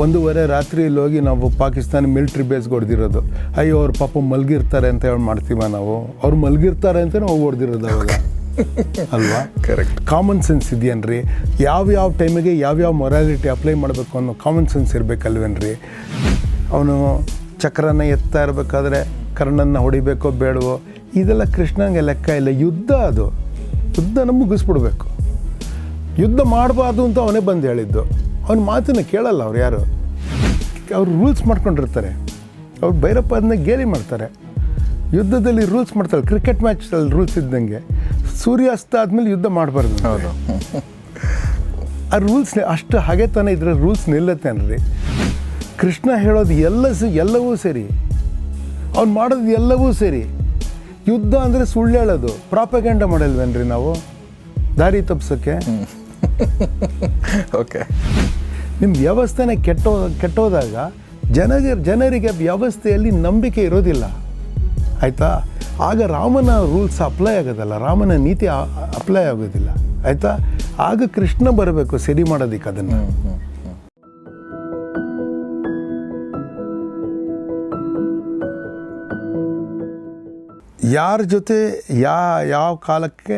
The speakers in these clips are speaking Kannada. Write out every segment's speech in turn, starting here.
ಒಂದೂವರೆ ರಾತ್ರಿಯಲ್ಲಿ ಹೋಗಿ ನಾವು ಪಾಕಿಸ್ತಾನ ಮಿಲ್ಟ್ರಿ ಬೇಸ್ಗೆ ಹೊಡೆದಿರೋದು. ಅಯ್ಯೋ ಅವ್ರ ಪಾಪ ಮಲಗಿರ್ತಾರೆ ಅಂತ ಹೇಳಿ ಮಾಡ್ತೀವ ನಾವು. ಅವ್ರು ಮಲಗಿರ್ತಾರೆ ಅಂತ ನಾವು ಹೊಡೆದಿರೋದು ಅವಾಗ. ಅಲ್ವಾ? ಕರೆಕ್ಟ್ ಕಾಮನ್ ಸೆನ್ಸ್ ಇದೆಯೇನ್ರಿ? ಯಾವ್ಯಾವ ಟೈಮಿಗೆ ಯಾವ್ಯಾವ ಮೊರಾಲಿಟಿ ಅಪ್ಲೈ ಮಾಡಬೇಕು ಅನ್ನೋ ಕಾಮನ್ ಸೆನ್ಸ್ ಇರಬೇಕಲ್ವೇನ್ರಿ? ಅವನು ಚಕ್ರನ ಎತ್ತಾ ಇರಬೇಕಾದ್ರೆ ಕರ್ಣನ್ನು ಹೊಡಿಬೇಕೋ ಬೇಡವೋ? ಇದೆಲ್ಲ ಕೃಷ್ಣಂಗೆ ಲೆಕ್ಕ ಇಲ್ಲ. ಯುದ್ಧ ಅದು. ಯುದ್ಧನ ಮುಗಿಸ್ಬಿಡ್ಬೇಕು. ಯುದ್ಧ ಮಾಡಬಾರ್ದು ಅಂತ ಅವನೇ ಬಂದು ಹೇಳಿದ್ದು. ಅವನ ಮಾತನ್ನು ಕೇಳಲ್ಲ ಅವ್ರು ಯಾರು. ಅವ್ರು ರೂಲ್ಸ್ ಮಾಡ್ಕೊಂಡಿರ್ತಾರೆ. ಅವ್ರು ಭೈರಪ್ಪ ಅದನ್ನ ಗೇಲಿ ಮಾಡ್ತಾರೆ. ಯುದ್ಧದಲ್ಲಿ ರೂಲ್ಸ್ ಮಾಡ್ತಾರೆ ಕ್ರಿಕೆಟ್ ಮ್ಯಾಚಲ್ಲಿ ರೂಲ್ಸ್ ಇದ್ದಂಗೆ. ಸೂರ್ಯಾಸ್ತ ಆದಮೇಲೆ ಯುದ್ಧ ಮಾಡಬಾರ್ದು ಹೌದು. ಆ ರೂಲ್ಸ್ ಅಷ್ಟು ಹಾಗೆ ತಾನೇ ಇದ್ರೆ ರೂಲ್ಸ್ ನಿಲ್ಲತ್ತೇನ್ರಿ ಕೃಷ್ಣ ಹೇಳೋದು ಎಲ್ಲ ಸ ಎಲ್ಲವೂ ಸರಿ. ಅವ್ನು ಮಾಡೋದು ಎಲ್ಲವೂ ಸರಿ. ಯುದ್ಧ ಅಂದರೆ ಸುಳ್ಳು ಹೇಳೋದು. ಪ್ರಾಪಗಂಡ ಮಾಡಲ್ವೇನ್ರಿ ನಾವು? ದಾರಿ ತಪ್ಪಿಸೋಕ್ಕೆ ಓಕೆ ನಿಮ್ಮ ವ್ಯವಸ್ಥೆನೇ ಕೆಟ್ಟೋ ಕೆಟ್ಟೋದಾಗ ಜನಗೆ ಜನರಿಗೆ ವ್ಯವಸ್ಥೆಯಲ್ಲಿ ನಂಬಿಕೆ ಇರೋದಿಲ್ಲ. ಆಯಿತಾ? ಆಗ ರಾಮನ ರೂಲ್ಸ್ ಅಪ್ಲೈ ಆಗೋದಲ್ಲ ರಾಮನ ನೀತಿ ಅಪ್ಲೈ ಆಗೋದಿಲ್ಲ. ಆಯಿತಾ? ಆಗ ಕೃಷ್ಣ ಬರಬೇಕು ಸರಿ ಮಾಡೋದಿಕ್ಕೆ ಅದನ್ನು. ಯಾರ ಜೊತೆ ಯಾ ಯಾವ ಕಾಲಕ್ಕೆ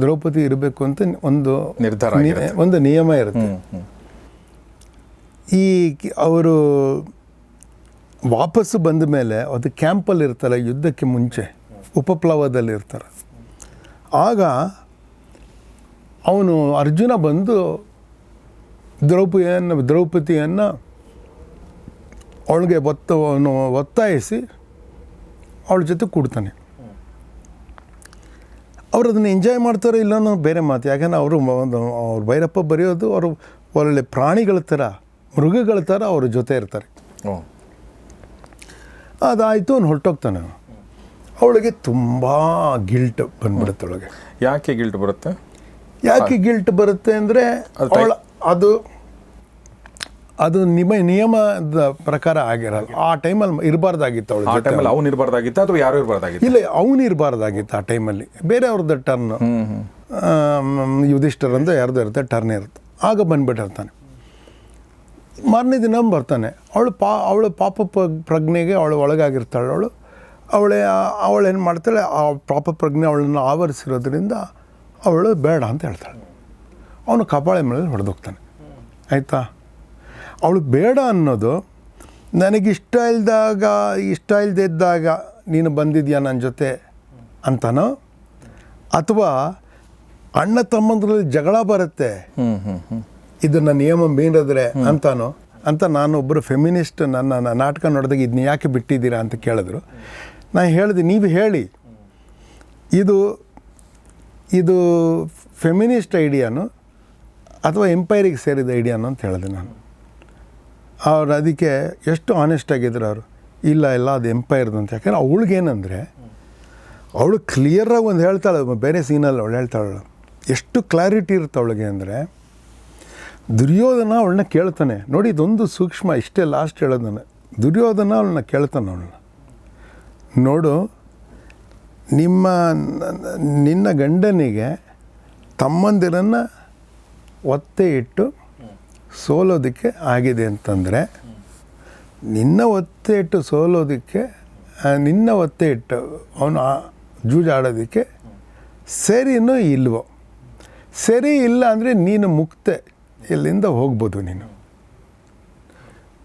ದ್ರೌಪದಿ ಇರಬೇಕು ಅಂತ ಒಂದು ನಿರ್ಧಾರ ಒಂದು ನಿಯಮ ಇರುತ್ತೆ. ಈ ಅವರು ವಾಪಸ್ಸು ಬಂದ ಮೇಲೆ ಅದು ಕ್ಯಾಂಪಲ್ಲಿ ಇರ್ತಾರೆ, ಯುದ್ಧಕ್ಕೆ ಮುಂಚೆ. ಉಪಪ್ಲವದಲ್ಲಿ ಇರ್ತಾರೆ. ಆಗ ಅವನು ಅರ್ಜುನ ಬಂದು ದ್ರೌಪದಿಯನ್ನು ದ್ರೌಪದಿಯನ್ನು ಅವಳಿಗೆ ಒತ್ತ ಒತ್ತಾಯಿಸಿ ಅವಳ ಜೊತೆ ಕೂಡ್ತಾನೆ. ಅವ್ರು ಅದನ್ನು ಎಂಜಾಯ್ ಮಾಡ್ತಾರೋ ಇಲ್ಲ ಬೇರೆ ಮಾತು. ಯಾಕಂದ್ರೆ ಅವರು ಒಂದು, ಅವ್ರು ಭೈರಪ್ಪ ಬರೆಯೋದು, ಅವರು ಒಳ್ಳೆ ಪ್ರಾಣಿಗಳ ಥರ. ಮೃಗಗಳ ಥರ ಅವ್ರ ಜೊತೆ ಇರ್ತಾರೆ. ಅದಾಯಿತು ಅವ್ನು ಹೊರಟೋಗ್ತಾನೆ. ಅವಳಿಗೆ ತುಂಬ ಗಿಲ್ಟ್ ಬಂದ್ಬಿಡುತ್ತೆ ಅವಳಿಗೆ. ಯಾಕೆ ಗಿಲ್ಟ್ ಬರುತ್ತೆ? ಯಾಕೆ ಗಿಲ್ಟ್ ಬರುತ್ತೆ ಅಂದರೆ ಅವಳ ಅದು ಅದು ನಿಮ ನಿಯಮದ ಪ್ರಕಾರ ಆಗಿರಲ್ಲ. ಆ ಟೈಮಲ್ಲಿ ಇರಬಾರ್ದಾಗಿತ್ತು ಆ ಅವಳು. ಟೈಮಲ್ಲಿ ಅವ್ನು ಇರಬಾರ್ದಾಗಿತ್ತು ಅಥವಾ ಯಾರು ಇರಬಾರ್ದಾಗಿತ್ತು? ಇಲ್ಲ ಅವನು ಇರಬಾರ್ದಾಗಿತ್ತು ಆ ಟೈಮಲ್ಲಿ ಬೇರೆಯವ್ರದ್ದು ಟರ್ನ್ ಯುಧಿಷ್ಠರ್ ಅಂತ ಯಾರ್ದು ಇರುತ್ತೆ ಟರ್ನ್ ಇರುತ್ತೆ. ಆಗ ಬಂದ್ಬಿಟ್ಟಿರ್ತಾನೆ. ಮಾರನೇ ದಿನ ಬರ್ತಾನೆ. ಅವಳು ಪಾ, ಅವಳು ಪಾಪ ಪ್ರಜ್ಞೆಗೆ ಅವಳು ಒಳಗಾಗಿರ್ತಾಳೆ. ಅವಳು, ಅವಳೆ, ಅವಳು ಏನು ಮಾಡ್ತಾಳೆ, ಆ ಪಾಪ ಪ್ರಜ್ಞೆ ಅವಳನ್ನು ಆವರಿಸಿರೋದ್ರಿಂದ ಅವಳು ಬೇಡ ಅಂತ ಹೇಳ್ತಾಳೆ. ಅವನು ಕಪಾಳೆ ಮೇಲೆ ಹೊಡೆದೋಗ್ತಾನೆ. ಆಯಿತಾ? ಅವಳು ಬೇಡ ಅನ್ನೋದು ನನಗಿಷ್ಟ ಇಲ್ದಾಗ, ಇಷ್ಟ ಇಲ್ಲದೆ ಇದ್ದಾಗ ನೀನು ಬಂದಿದ್ಯಾ ನನ್ನ ಜೊತೆ ಅಂತನೋ? ಅಥವಾ ಅಣ್ಣ ತಮ್ಮಂದ್ರಲ್ಲಿ ಜಗಳ ಬರುತ್ತೆ. ಇದನ್ನ ನಿಯಮ ಮೀರಿದ್ರೆ ಅಂತಾನೋ ಅಂತ ನಾನು ಒಬ್ಬರು ಫೆಮಿನಿಸ್ಟ್ ನನ್ನ ನಾಟಕ ನೋಡಿದಾಗ ಇದನ್ನ ಯಾಕೆ ಬಿಟ್ಟಿದ್ದೀರಾ ಅಂತ ಕೇಳಿದ್ರು. ನಾನು ಹೇಳಿದೆ, ನೀವು ಹೇಳಿ. ಇದು ಇದು ಫೆಮಿನಿಸ್ಟ್ ಐಡಿಯಾನು ಅಥವಾ ಎಂಪೈರಿಗೆ ಸೇರಿದ ಐಡಿಯಾನು ಅಂತ ಹೇಳಿದೆ ನಾನು. ಅವ್ರು ಅದಕ್ಕೆ ಎಷ್ಟು ಆನೆಸ್ಟ್ ಆಗಿದ್ರು ಅವರು. ಇಲ್ಲ ಇಲ್ಲ, ಅದು ಎಂಪೈರ್ದು ಅಂತ. ಯಾಕಂದ್ರೆ ಅವಳಿಗೇನೆಂದರೆ ಅವಳು ಕ್ಲಿಯರಾಗಿ ಒಂದು ಹೇಳ್ತಾಳೆ, ಬೇರೆ ಸೀನಲ್ಲಿ ಅವಳು ಹೇಳ್ತಾಳೆ. ಎಷ್ಟು ಕ್ಲಾರಿಟಿ ಇರುತ್ತೆ ಅವಳಿಗೆ ಅಂದರೆ ದುರ್ಯೋಧನ ಅವಳನ್ನ ಕೇಳ್ತಾನೆ. ನೋಡಿ, ಇದೊಂದು ಸೂಕ್ಷ್ಮ, ಇಷ್ಟೇ ಲಾಸ್ಟ್ ಹೇಳೋದು ನಾನು ದುರ್ಯೋಧನ ಅವಳನ್ನ ಕೇಳ್ತಾನೆ ಅವಳನ್ನ. ನೋಡು, ನಿಮ್ಮ ನಿನ್ನ ಗಂಡನಿಗೆ ತಮ್ಮಂದಿರನ್ನು ಒತ್ತೆ ಇಟ್ಟು ಸೋಲೋದಕ್ಕೆ ಆಗಿದೆ ಅಂತಂದರೆ, ನಿನ್ನ ಒತ್ತೆ ಇಟ್ಟು ಸೋಲೋದಕ್ಕೆ ನಿನ್ನ ಒತ್ತೆ ಇಟ್ಟು ಅವನು ಜೂಜಾಡೋದಕ್ಕೆ ಸರಿನೂ ಇಲ್ವೋ? ಸರಿ ಇಲ್ಲ ಅಂದರೆ ನೀನು ಮುಕ್ತೆ. ಇಲ್ಲಿಂದ ಹೋಗ್ಬೋದು ನೀನು.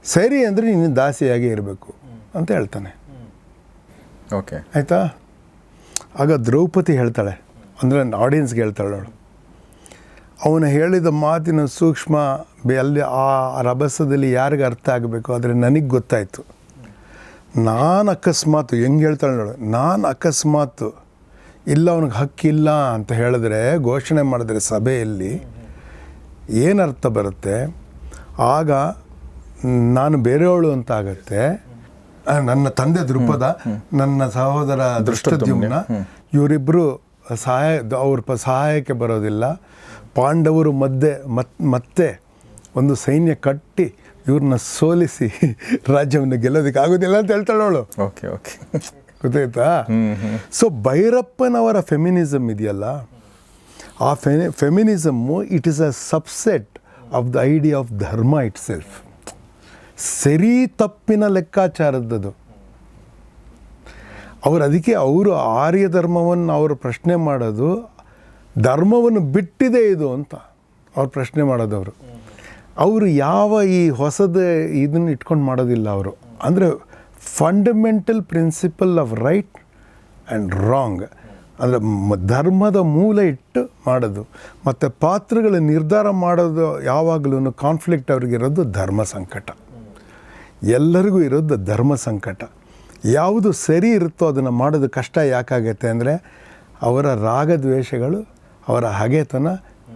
ಸರಿ ಅಂದರೆ ನೀನು ದಾಸಿಯಾಗಿ ಇರಬೇಕು ಅಂತ ಹೇಳ್ತಾನೆ. ಓಕೆ. ಆಯಿತಾ? ಆಗ ದ್ರೌಪದಿ ಹೇಳ್ತಾಳೆ. ಅಂದರೆ ಆಡಿಯನ್ಸ್ಗೆ ಹೇಳ್ತಾಳೆ ಅವಳು ಅವನು ಹೇಳಿದ ಮಾತಿನ ಸೂಕ್ಷ್ಮ ಬೆ- ಅಲ್ಲಿ ಆ ರಭಸದಲ್ಲಿ ಯಾರಿಗೆ ಅರ್ಥ ಆಗಬೇಕು ಆದರೆ ನನಗೆ ಗೊತ್ತಾಯಿತು. ನಾನು ಅಕಸ್ಮಾತು ಹೆಂಗೆ ಹೇಳ್ತಾಳೆ ನೋಡು. ನಾನು ಅಕಸ್ಮಾತು ಇಲ್ಲ ಅವನಿಗೆ ಹಕ್ಕಿಲ್ಲ ಅಂತ ಹೇಳಿದ್ರೆ ಘೋಷಣೆ ಮಾಡಿದ್ರೆ ಸಭೆಯಲ್ಲಿ ಏನರ್ಥ ಬರುತ್ತೆ? ಆಗ ನಾನು ಬೇರೆಯವಳು ಅಂತ ಆಗತ್ತೆ. ನನ್ನ ತಂದೆ ದೃಪದ ನನ್ನ ಸಹೋದರ ದೃಷ್ಟದ್ಯುಮ್ನ ಇವರಿಬ್ಬರು ಸಹಾಯ ಅವ್ರ ಪ ಸಹಾಯಕ್ಕೆ ಬರೋದಿಲ್ಲ. ಪಾಂಡವರು ಮಧ್ಯೆ ಮತ್ ಮತ್ತೆ ಒಂದು ಸೈನ್ಯ ಕಟ್ಟಿ ಇವ್ರನ್ನ ಸೋಲಿಸಿ ರಾಜ್ಯವನ್ನು ಗೆಲ್ಲೋದಕ್ಕೆ ಆಗೋದಿಲ್ಲ ಅಂತ ಹೇಳ್ತಾಳೆ ಅವಳು. Okay okay. ಗೊತ್ತಾಯ್ತಾ? ಸೊ ಭೈರಪ್ಪನವರ ಫೆಮಿನಿಸಮ್ ಇದೆಯಲ್ಲ? ಆ ಫೆ feminism it is a subset of the idea of dharma itself ಸರಿ ತಪ್ಪಿನ ಲೆಕ್ಕಾಚಾರದ್ದದು. ಅವರು ಅದಕ್ಕೆ ಅವರು ಆರ್ಯ ಧರ್ಮವನ್ನು ಅವರು ಪ್ರಶ್ನೆ ಮಾಡೋದು, ಧರ್ಮವನ್ನು ಬಿಟ್ಟಿದೆ ಇದು ಅಂತ ಅವ್ರು ಪ್ರಶ್ನೆ ಮಾಡೋದವರು. ಅವರು ಯಾವ ಈ ಹೊಸದ ಇದನ್ನು ಇಟ್ಕೊಂಡು ಮಾಡೋದಿಲ್ಲ ಅವರು. ಅಂದರೆ fundamental principle of right and wrong ಅಂದರೆ ಧರ್ಮದ ಮೂಲ ಇಟ್ಟು ಮಾಡೋದು. ಮತ್ತು ಪಾತ್ರಗಳ ನಿರ್ಧಾರ ಮಾಡೋದು ಯಾವಾಗಲೂ ಕಾನ್ಫ್ಲಿಕ್ಟ್ ಅವ್ರಿಗಿರೋದು ಧರ್ಮ ಸಂಕಟ. ಎಲ್ಲರಿಗೂ ಇರೋದು ಧರ್ಮ ಸಂಕಟ. ಯಾವುದು ಸರಿ ಇರುತ್ತೋ ಅದನ್ನು ಮಾಡೋದು ಕಷ್ಟ ಯಾಕಾಗತ್ತೆ ಅಂದರೆ, ಅವರ ರಾಗದ್ವೇಷಗಳು, ಅವರ ಹಗೆತನ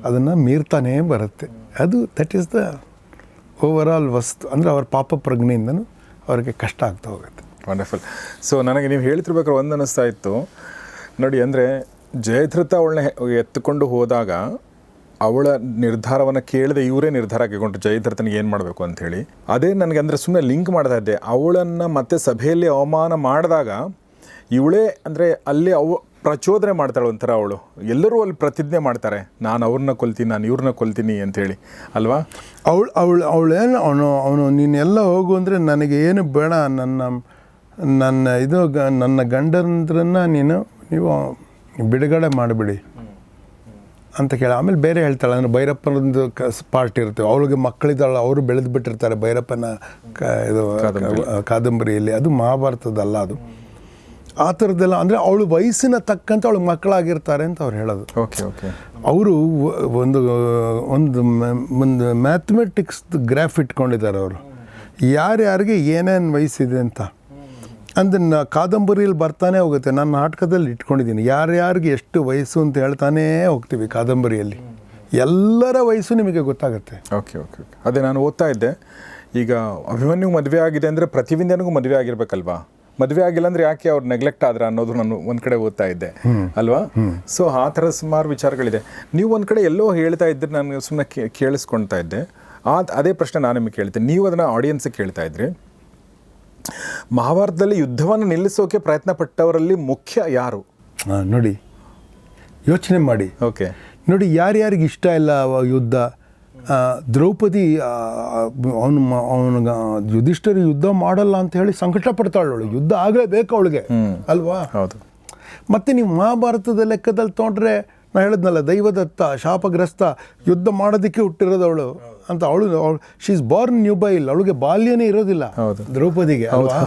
ಅದನ್ನು ಮೀರ್ತಾನೇ ಬರುತ್ತೆ. ಅದು ದಟ್ ಈಸ್ ದ ಓವರಾಲ್ ವಸ್ತು, ಅಂದರೆ ಅವರ ಪಾಪ ಪ್ರಜ್ಞೆಯಿಂದನೂ ಅವ್ರಿಗೆ ಕಷ್ಟ ಆಗ್ತಾ ಹೋಗುತ್ತೆ. ವಂಡರ್ಫುಲ್ ಸೊ ನನಗೆ ನೀವು ಹೇಳ್ತಿರ್ಬೇಕಾದ್ರೆ ಒಂದು ಅನ್ನಿಸ್ತಾ ಇತ್ತು. ನೋಡಿ, ಅಂದರೆ ಜಯಧೃತ ಅವಳನ್ನ ಎತ್ತುಕೊಂಡು ಹೋದಾಗ ಅವಳ ನಿರ್ಧಾರವನ್ನು ಕೇಳದೆ ಇವರೇ ನಿರ್ಧಾರ ಕೈಗೊಂಡ್ರು ಜಯಧೃತನಿಗೆ ಏನು ಮಾಡಬೇಕು ಅಂಥೇಳಿ ಅದೇ ನನಗೆ ಅಂದರೆ ಸುಮ್ಮನೆ ಲಿಂಕ್ ಮಾಡ್ತಾ ಇದ್ದೆ. ಅವಳನ್ನು ಮತ್ತೆ ಸಭೆಯಲ್ಲಿ ಅವಮಾನ ಮಾಡಿದಾಗ ಇವಳೇ ಅಂದರೆ ಅಲ್ಲಿ ಅವ ಪ್ರಚೋದನೆ ಮಾಡ್ತಾಳೆ ಒಂಥರ ಅವಳು. ಎಲ್ಲರೂ ಅಲ್ಲಿ ಪ್ರತಿಜ್ಞೆ ಮಾಡ್ತಾರೆ, ನಾನು ಅವ್ರನ್ನ ಕೊಲ್ತೀನಿ, ನಾನು ಇವ್ರನ್ನ ಕೊಲ್ತೀನಿ ಅಂಥೇಳಿ ಅಲ್ವಾ? ಅವಳು ಅವಳು ಅವಳೇನು ಅವನು ಅವನು ನೀನೆಲ್ಲ ಹೋಗು ಅಂದರೆ ನನಗೆ ಏನು ಬೇಡ, ನನ್ನ ನನ್ನ ಇದು ಗ, ನನ್ನ ಗಂಡಂದ್ರನ್ನ ನೀನು ನೀವು ಬಿಡುಗಡೆ ಮಾಡಿಬಿಡಿ. ಅಂತ ಕೇಳಿ ಆಮೇಲೆ ಬೇರೆ ಹೇಳ್ತಾಳೆ ಅಂದರೆ ಭೈರಪ್ಪನೊಂದು ಕ ಪಾರ್ಟ್ ಇರುತ್ತೆ. ಅವಳಿಗೆ ಮಕ್ಕಳಿದ್ದಾಳೆ ಅವರು ಬೆಳೆದು ಬಿಟ್ಟಿರ್ತಾರೆ ಭೈರಪ್ಪನ ಕ ಇದು ಕಾದಂಬರಿ. ಕಾದಂಬರಿಯಲ್ಲಿ. ಅದು ಮಹಾಭಾರತದಲ್ಲ ಅದು. ಆ ಥರದ್ದೆಲ್ಲ ಅಂದರೆ ಅವಳು ವಯಸ್ಸಿನ ತಕ್ಕಂತೆ ಅವಳು ಮಕ್ಕಳಾಗಿರ್ತಾರೆ ಅಂತ ಅವ್ರು ಹೇಳೋದು. Okay okay. ಅವರು ಒಂದು ಒಂದು ಒಂದು ಮ್ಯಾಥಮೆಟಿಕ್ಸ್ ಗ್ರಾಫ್ ಇಟ್ಕೊಂಡಿದ್ದಾರೆ ಅವರು. ಯಾರ್ಯಾರಿಗೆ ಏನೇನು ವಯಸ್ಸಿದೆ ಅಂತ. ಅದನ್ನು ಕಾದಂಬರಿಯಲ್ಲಿ ಬರ್ತಾನೆ ಹೋಗುತ್ತೆ. ನಾನು ನಾಟಕದಲ್ಲಿ ಇಟ್ಕೊಂಡಿದ್ದೀನಿ. ಯಾರ್ಯಾರಿಗೆ ಎಷ್ಟು ವಯಸ್ಸು ಅಂತ ಹೇಳ್ತಾನೇ ಹೋಗ್ತೀವಿ ಕಾದಂಬರಿಯಲ್ಲಿ. ಎಲ್ಲರ ವಯಸ್ಸು ನಿಮಗೆ ಗೊತ್ತಾಗುತ್ತೆ. Okay okay okay. ಅದೇ ನಾನು ಓದ್ತಾ ಇದ್ದೆ. ಈಗ ಅಭಿಮನ್ಯು ಮದುವೆ ಆಗಿದೆ ಅಂದರೆ ಪ್ರತಿವಿಂದನಿಗೂ ಮದುವೆ ಆಗಿರ್ಬೇಕಲ್ವಾ? ಮದುವೆ ಆಗಿಲ್ಲ ಅಂದ್ರೆ ಯಾಕೆ ಅವ್ರು ನೆಗ್ಲೆಕ್ಟ್ ಆದ್ರ ಅನ್ನೋದು ನಾನು ಒಂದ್ ಕಡೆ ಓದ್ತಾ ಇದ್ದೆ. ಅಲ್ವಾ? ಸೊ ಆ ಥರ ಸುಮಾರು ವಿಚಾರಗಳಿದೆ. ನೀವು ಒಂದ್ ಕಡೆ ಎಲ್ಲೋ ಹೇಳ್ತಾ ಇದ್ರೆ ನಾನು ಸುಮ್ಮನೆ ಕೇಳಿಸ್ಕೊಳ್ತಾ ಇದ್ದೆ. ಆ ಅದೇ ಪ್ರಶ್ನೆ ನಾನು ನಿಮಗೆ ಕೇಳ್ತೇನೆ ನೀವು ಅದನ್ನ ಆಡಿಯನ್ಸ್ ಕೇಳ್ತಾ ಇದ್ರಿ. ಮಹಾಭಾರತದಲ್ಲಿ ಯುದ್ಧವನ್ನು ನಿಲ್ಲಿಸೋಕೆ ಪ್ರಯತ್ನ ಪಟ್ಟವರಲ್ಲಿ ಮುಖ್ಯ ಯಾರು? ನೋಡಿ ಯೋಚನೆ ಮಾಡಿ. ಓಕೆ. ನೋಡಿ ಯಾರ್ಯಾರಿಗೆ ಇಷ್ಟ ಇಲ್ಲ ಯುದ್ಧ? ದ್ರೌಪದಿ ಅವನು ಅವನ ಯುಧಿಷ್ಠರು ಯುದ್ಧ ಮಾಡಲ್ಲ ಅಂತ ಹೇಳಿ ಸಂಕಟ ಪಡ್ತಾಳು ಅವಳು. ಯುದ್ಧ ಆಗಲೇಬೇಕು ಅವಳಿಗೆ. ಅಲ್ವಾ? ಹೌದು. ಮತ್ತು ನೀವು ಮಹಾಭಾರತದ ಲೆಕ್ಕದಲ್ಲಿ ತೊಗೊಂಡ್ರೆ ನಾನು ಹೇಳಿದ್ನಲ್ಲ ದೈವದತ್ತ ಶಾಪಗ್ರಸ್ತ ಯುದ್ಧ ಮಾಡೋದಕ್ಕೆ ಹುಟ್ಟಿರೋದು ಅವಳು ಅಂತ ಅವಳು ಅವಳು she is born nubile ಅವಳಿಗೆ ಬಾಲ್ಯನೇ ಇರೋದಿಲ್ಲ. ದ್ರೌಪದಿಗೆ ಅಲ್ವಾ?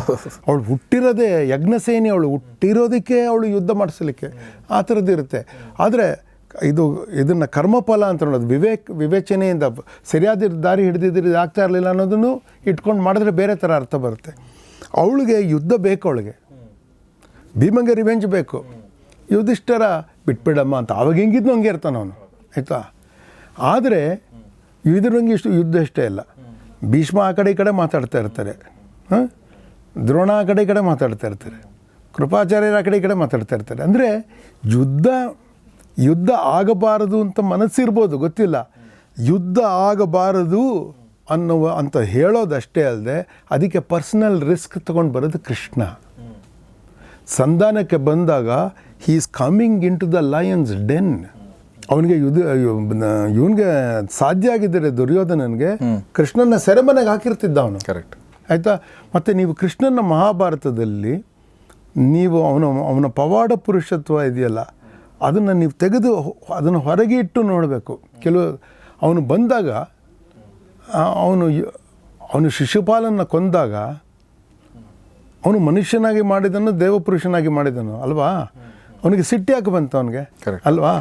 ಅವಳು ಹುಟ್ಟಿರೋದೇ ಯಜ್ಞಸೇನೆ ಅವಳು ಹುಟ್ಟಿರೋದಕ್ಕೆ ಅವಳು ಯುದ್ಧ ಮಾಡಿಸ್ಲಿಕ್ಕೆ ಆ ಥರದ್ದು ಇರುತ್ತೆ. ಆದರೆ ಇದು ಇದನ್ನು ಕರ್ಮಫಲ ಅಂತ ನೋಡೋದು ವಿವೇಕ್ ವಿವೇಚನೆಯಿಂದ ಸರಿಯಾದ ದಾರಿ ಹಿಡಿದಿದ್ರೆ ಇದು ಆಗ್ತಾ ಇರಲಿಲ್ಲ ಅನ್ನೋದನ್ನು ಇಟ್ಕೊಂಡು ಮಾಡಿದ್ರೆ ಬೇರೆ ಥರ ಅರ್ಥ ಬರುತ್ತೆ. ಅವಳಿಗೆ ಯುದ್ಧ ಬೇಕು ಅವಳಿಗೆ. ಭೀಮಂಗೆ ರಿವೆಂಜ್ ಬೇಕು. ಯುಧಿಷ್ಠರ ಬಿಟ್ಬಿಡಮ್ಮ ಅಂತ. ಅವಾಗ ಹೆಂಗಿದ್ನು ಹಂಗೆ ಇರ್ತಾನೆ ಅವನು. ಆಯಿತಾ? ಆದರೆ ಇದ್ರಂಗೆ ಇಷ್ಟು ಯುದ್ಧ ಅಷ್ಟೇ ಇಲ್ಲ ಭೀಷ್ಮ ಆ ಕಡೆ ಈ ಕಡೆ ಮಾತಾಡ್ತಾ ಇರ್ತಾರೆ. ಹಾಂ? ದ್ರೋಣ ಆ ಕಡೆ ಈ ಕಡೆ ಮಾತಾಡ್ತಾ ಇರ್ತಾರೆ. ಕೃಪಾಚಾರ್ಯರ ಆ ಕಡೆ ಈ ಕಡೆ ಮಾತಾಡ್ತಾ ಇರ್ತಾರೆ. ಅಂದರೆ ಯುದ್ಧ ಯುದ್ಧ ಆಗಬಾರದು ಅಂತ ಮನಸ್ಸಿರ್ಬೋದು, ಗೊತ್ತಿಲ್ಲ. ಯುದ್ಧ ಆಗಬಾರದು ಅನ್ನುವ ಅಂತ ಹೇಳೋದಷ್ಟೇ ಅಲ್ಲದೆ ಅದಕ್ಕೆ ಪರ್ಸನಲ್ ರಿಸ್ಕ್ ತೊಗೊಂಡು ಬರೋದು ಕೃಷ್ಣ. ಸಂಧಾನಕ್ಕೆ ಬಂದಾಗ he is coming into the lion's den ಅವನಿಗೆ ಯುದ್ಧ ಇವನಿಗೆ ಸಾಧ್ಯ ಆಗಿದ್ದರೆ ದುರ್ಯೋಧನನಿಗೆ ಕೃಷ್ಣನ ಸೆರೆಮನೆಗೆ ಹಾಕಿರ್ತಿದ್ದ ಅವನು. ಕರೆಕ್ಟ್ ಆಯಿತಾ? ಮತ್ತು ನೀವು ಕೃಷ್ಣನ ಮಹಾಭಾರತದಲ್ಲಿ ನೀವು ಅವನ ಅವನ ಪವಾಡ ಪುರುಷತ್ವ ಇದೆಯಲ್ಲ ಅದನ್ನು ನೀವು ತೆಗೆದು ಅದನ್ನು ಹೊರಗೆ ಇಟ್ಟು ನೋಡಬೇಕು. ಕೆಲವು ಅವನು ಬಂದಾಗ ಅವನು ಅವನು ಶಿಶುಪಾಲನ ಕೊಂದಾಗ ಅವನು ಮನುಷ್ಯನಾಗಿ ಮಾಡಿದನು ದೇವಪುರುಷನಾಗಿ ಮಾಡಿದನು ಅಲ್ವಾ? ಅವನಿಗೆ ಸಿಟ್ಟಿ ಯಾಕೆ ಬಂತು ಅವನಿಗೆ. ಅಲ್ವಾ?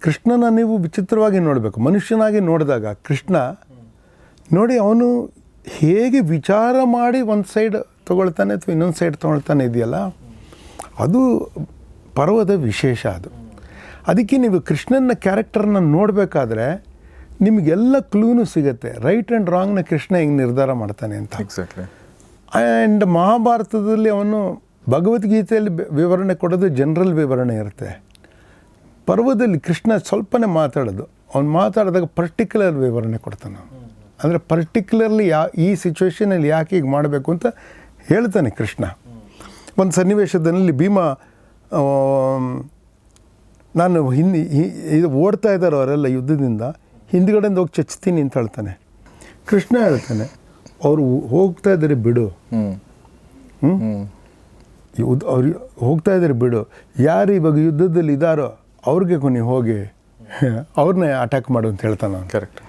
ಕೃಷ್ಣನ ನೀವು ವಿಚಿತ್ರವಾಗಿ ನೋಡಬೇಕು. ಮನುಷ್ಯನಾಗಿ ನೋಡಿದಾಗ ಕೃಷ್ಣ ನೋಡಿ ಅವನು ಹೇಗೆ ವಿಚಾರ ಮಾಡಿ ಒಂದು ಸೈಡ್ ತೊಗೊಳ್ತಾನೆ ಅಥವಾ ಇನ್ನೊಂದು ಸೈಡ್ ತೊಗೊಳ್ತಾನೆ ಇದೆಯಲ್ಲ? ಅದು ಪರ್ವದ ವಿಶೇಷ ಅದು. ಅದಕ್ಕೆ ನೀವು ಕೃಷ್ಣನ ಕ್ಯಾರೆಕ್ಟರ್ನ ನೋಡಬೇಕಾದ್ರೆ ನಿಮಗೆಲ್ಲ ಕ್ಲೂನು ಸಿಗುತ್ತೆ. ರೈಟ್ ಆ್ಯಂಡ್ ರಾಂಗ್ನ ಕೃಷ್ಣ ಹೆಂಗೆ ನಿರ್ಧಾರ ಮಾಡ್ತಾನೆ ಅಂತ. ಎಕ್ಸಾಕ್ಟ್ಲಿ ಆ್ಯಂಡ್ ಮಹಾಭಾರತದಲ್ಲಿ ಅವನು ಭಗವದ್ಗೀತೆಯಲ್ಲಿ ವಿವರಣೆ ಕೊಡೋದು ಜನರಲ್ ವಿವರಣೆ ಇರುತ್ತೆ. ಪರ್ವದಲ್ಲಿ ಕೃಷ್ಣ ಸ್ವಲ್ಪನೇ ಮಾತಾಡೋದು. ಅವ್ನು ಮಾತಾಡಿದಾಗ ಪರ್ಟಿಕ್ಯುಲರ್ ವಿವರಣೆ ಕೊಡ್ತಾನೆ ಅವನು. ಅಂದರೆ ಪರ್ಟಿಕ್ಯುಲರ್ಲಿ ಯಾ ಈ ಸಿಚುವೇಷನಲ್ಲಿ ಯಾಕೆ ಹೀಗೆ ಮಾಡಬೇಕು ಅಂತ ಹೇಳ್ತಾನೆ ಕೃಷ್ಣ. ಒಂದು ಸನ್ನಿವೇಶದಲ್ಲಿ ಭೀಮ ನಾನು ಹಿಂದಿ ಇದು ಓಡ್ತಾ ಇದ್ದಾರೆ ಅವರೆಲ್ಲ ಯುದ್ಧದಿಂದ. ಹಿಂದ್ಗಡೆಯಿಂದ ಹೋಗಿ ಚಚ್ತೀನಿ ಅಂತ ಹೇಳ್ತಾನೆ. ಕೃಷ್ಣ ಹೇಳ್ತಾನೆ ಅವರು ಹೋಗ್ತಾ ಇದ್ದಾರೆ ಬಿಡು. ಹ್ಞೂ ಯುದ್ಧ ಅವ್ರು ಹೋಗ್ತಾ ಇದ್ದಾರೆ ಬಿಡು. ಯಾರು ಇವಾಗ ಯುದ್ಧದಲ್ಲಿ ಇದ್ದಾರೋ ಅವ್ರಿಗೆ ಕೊನೆ ಹೋಗಿ ಅವ್ರನ್ನ ಅಟ್ಯಾಕ್ ಮಾಡು ಅಂತ ಹೇಳ್ತಾನೆ ಅವನು ಕರೆಕ್ಟ್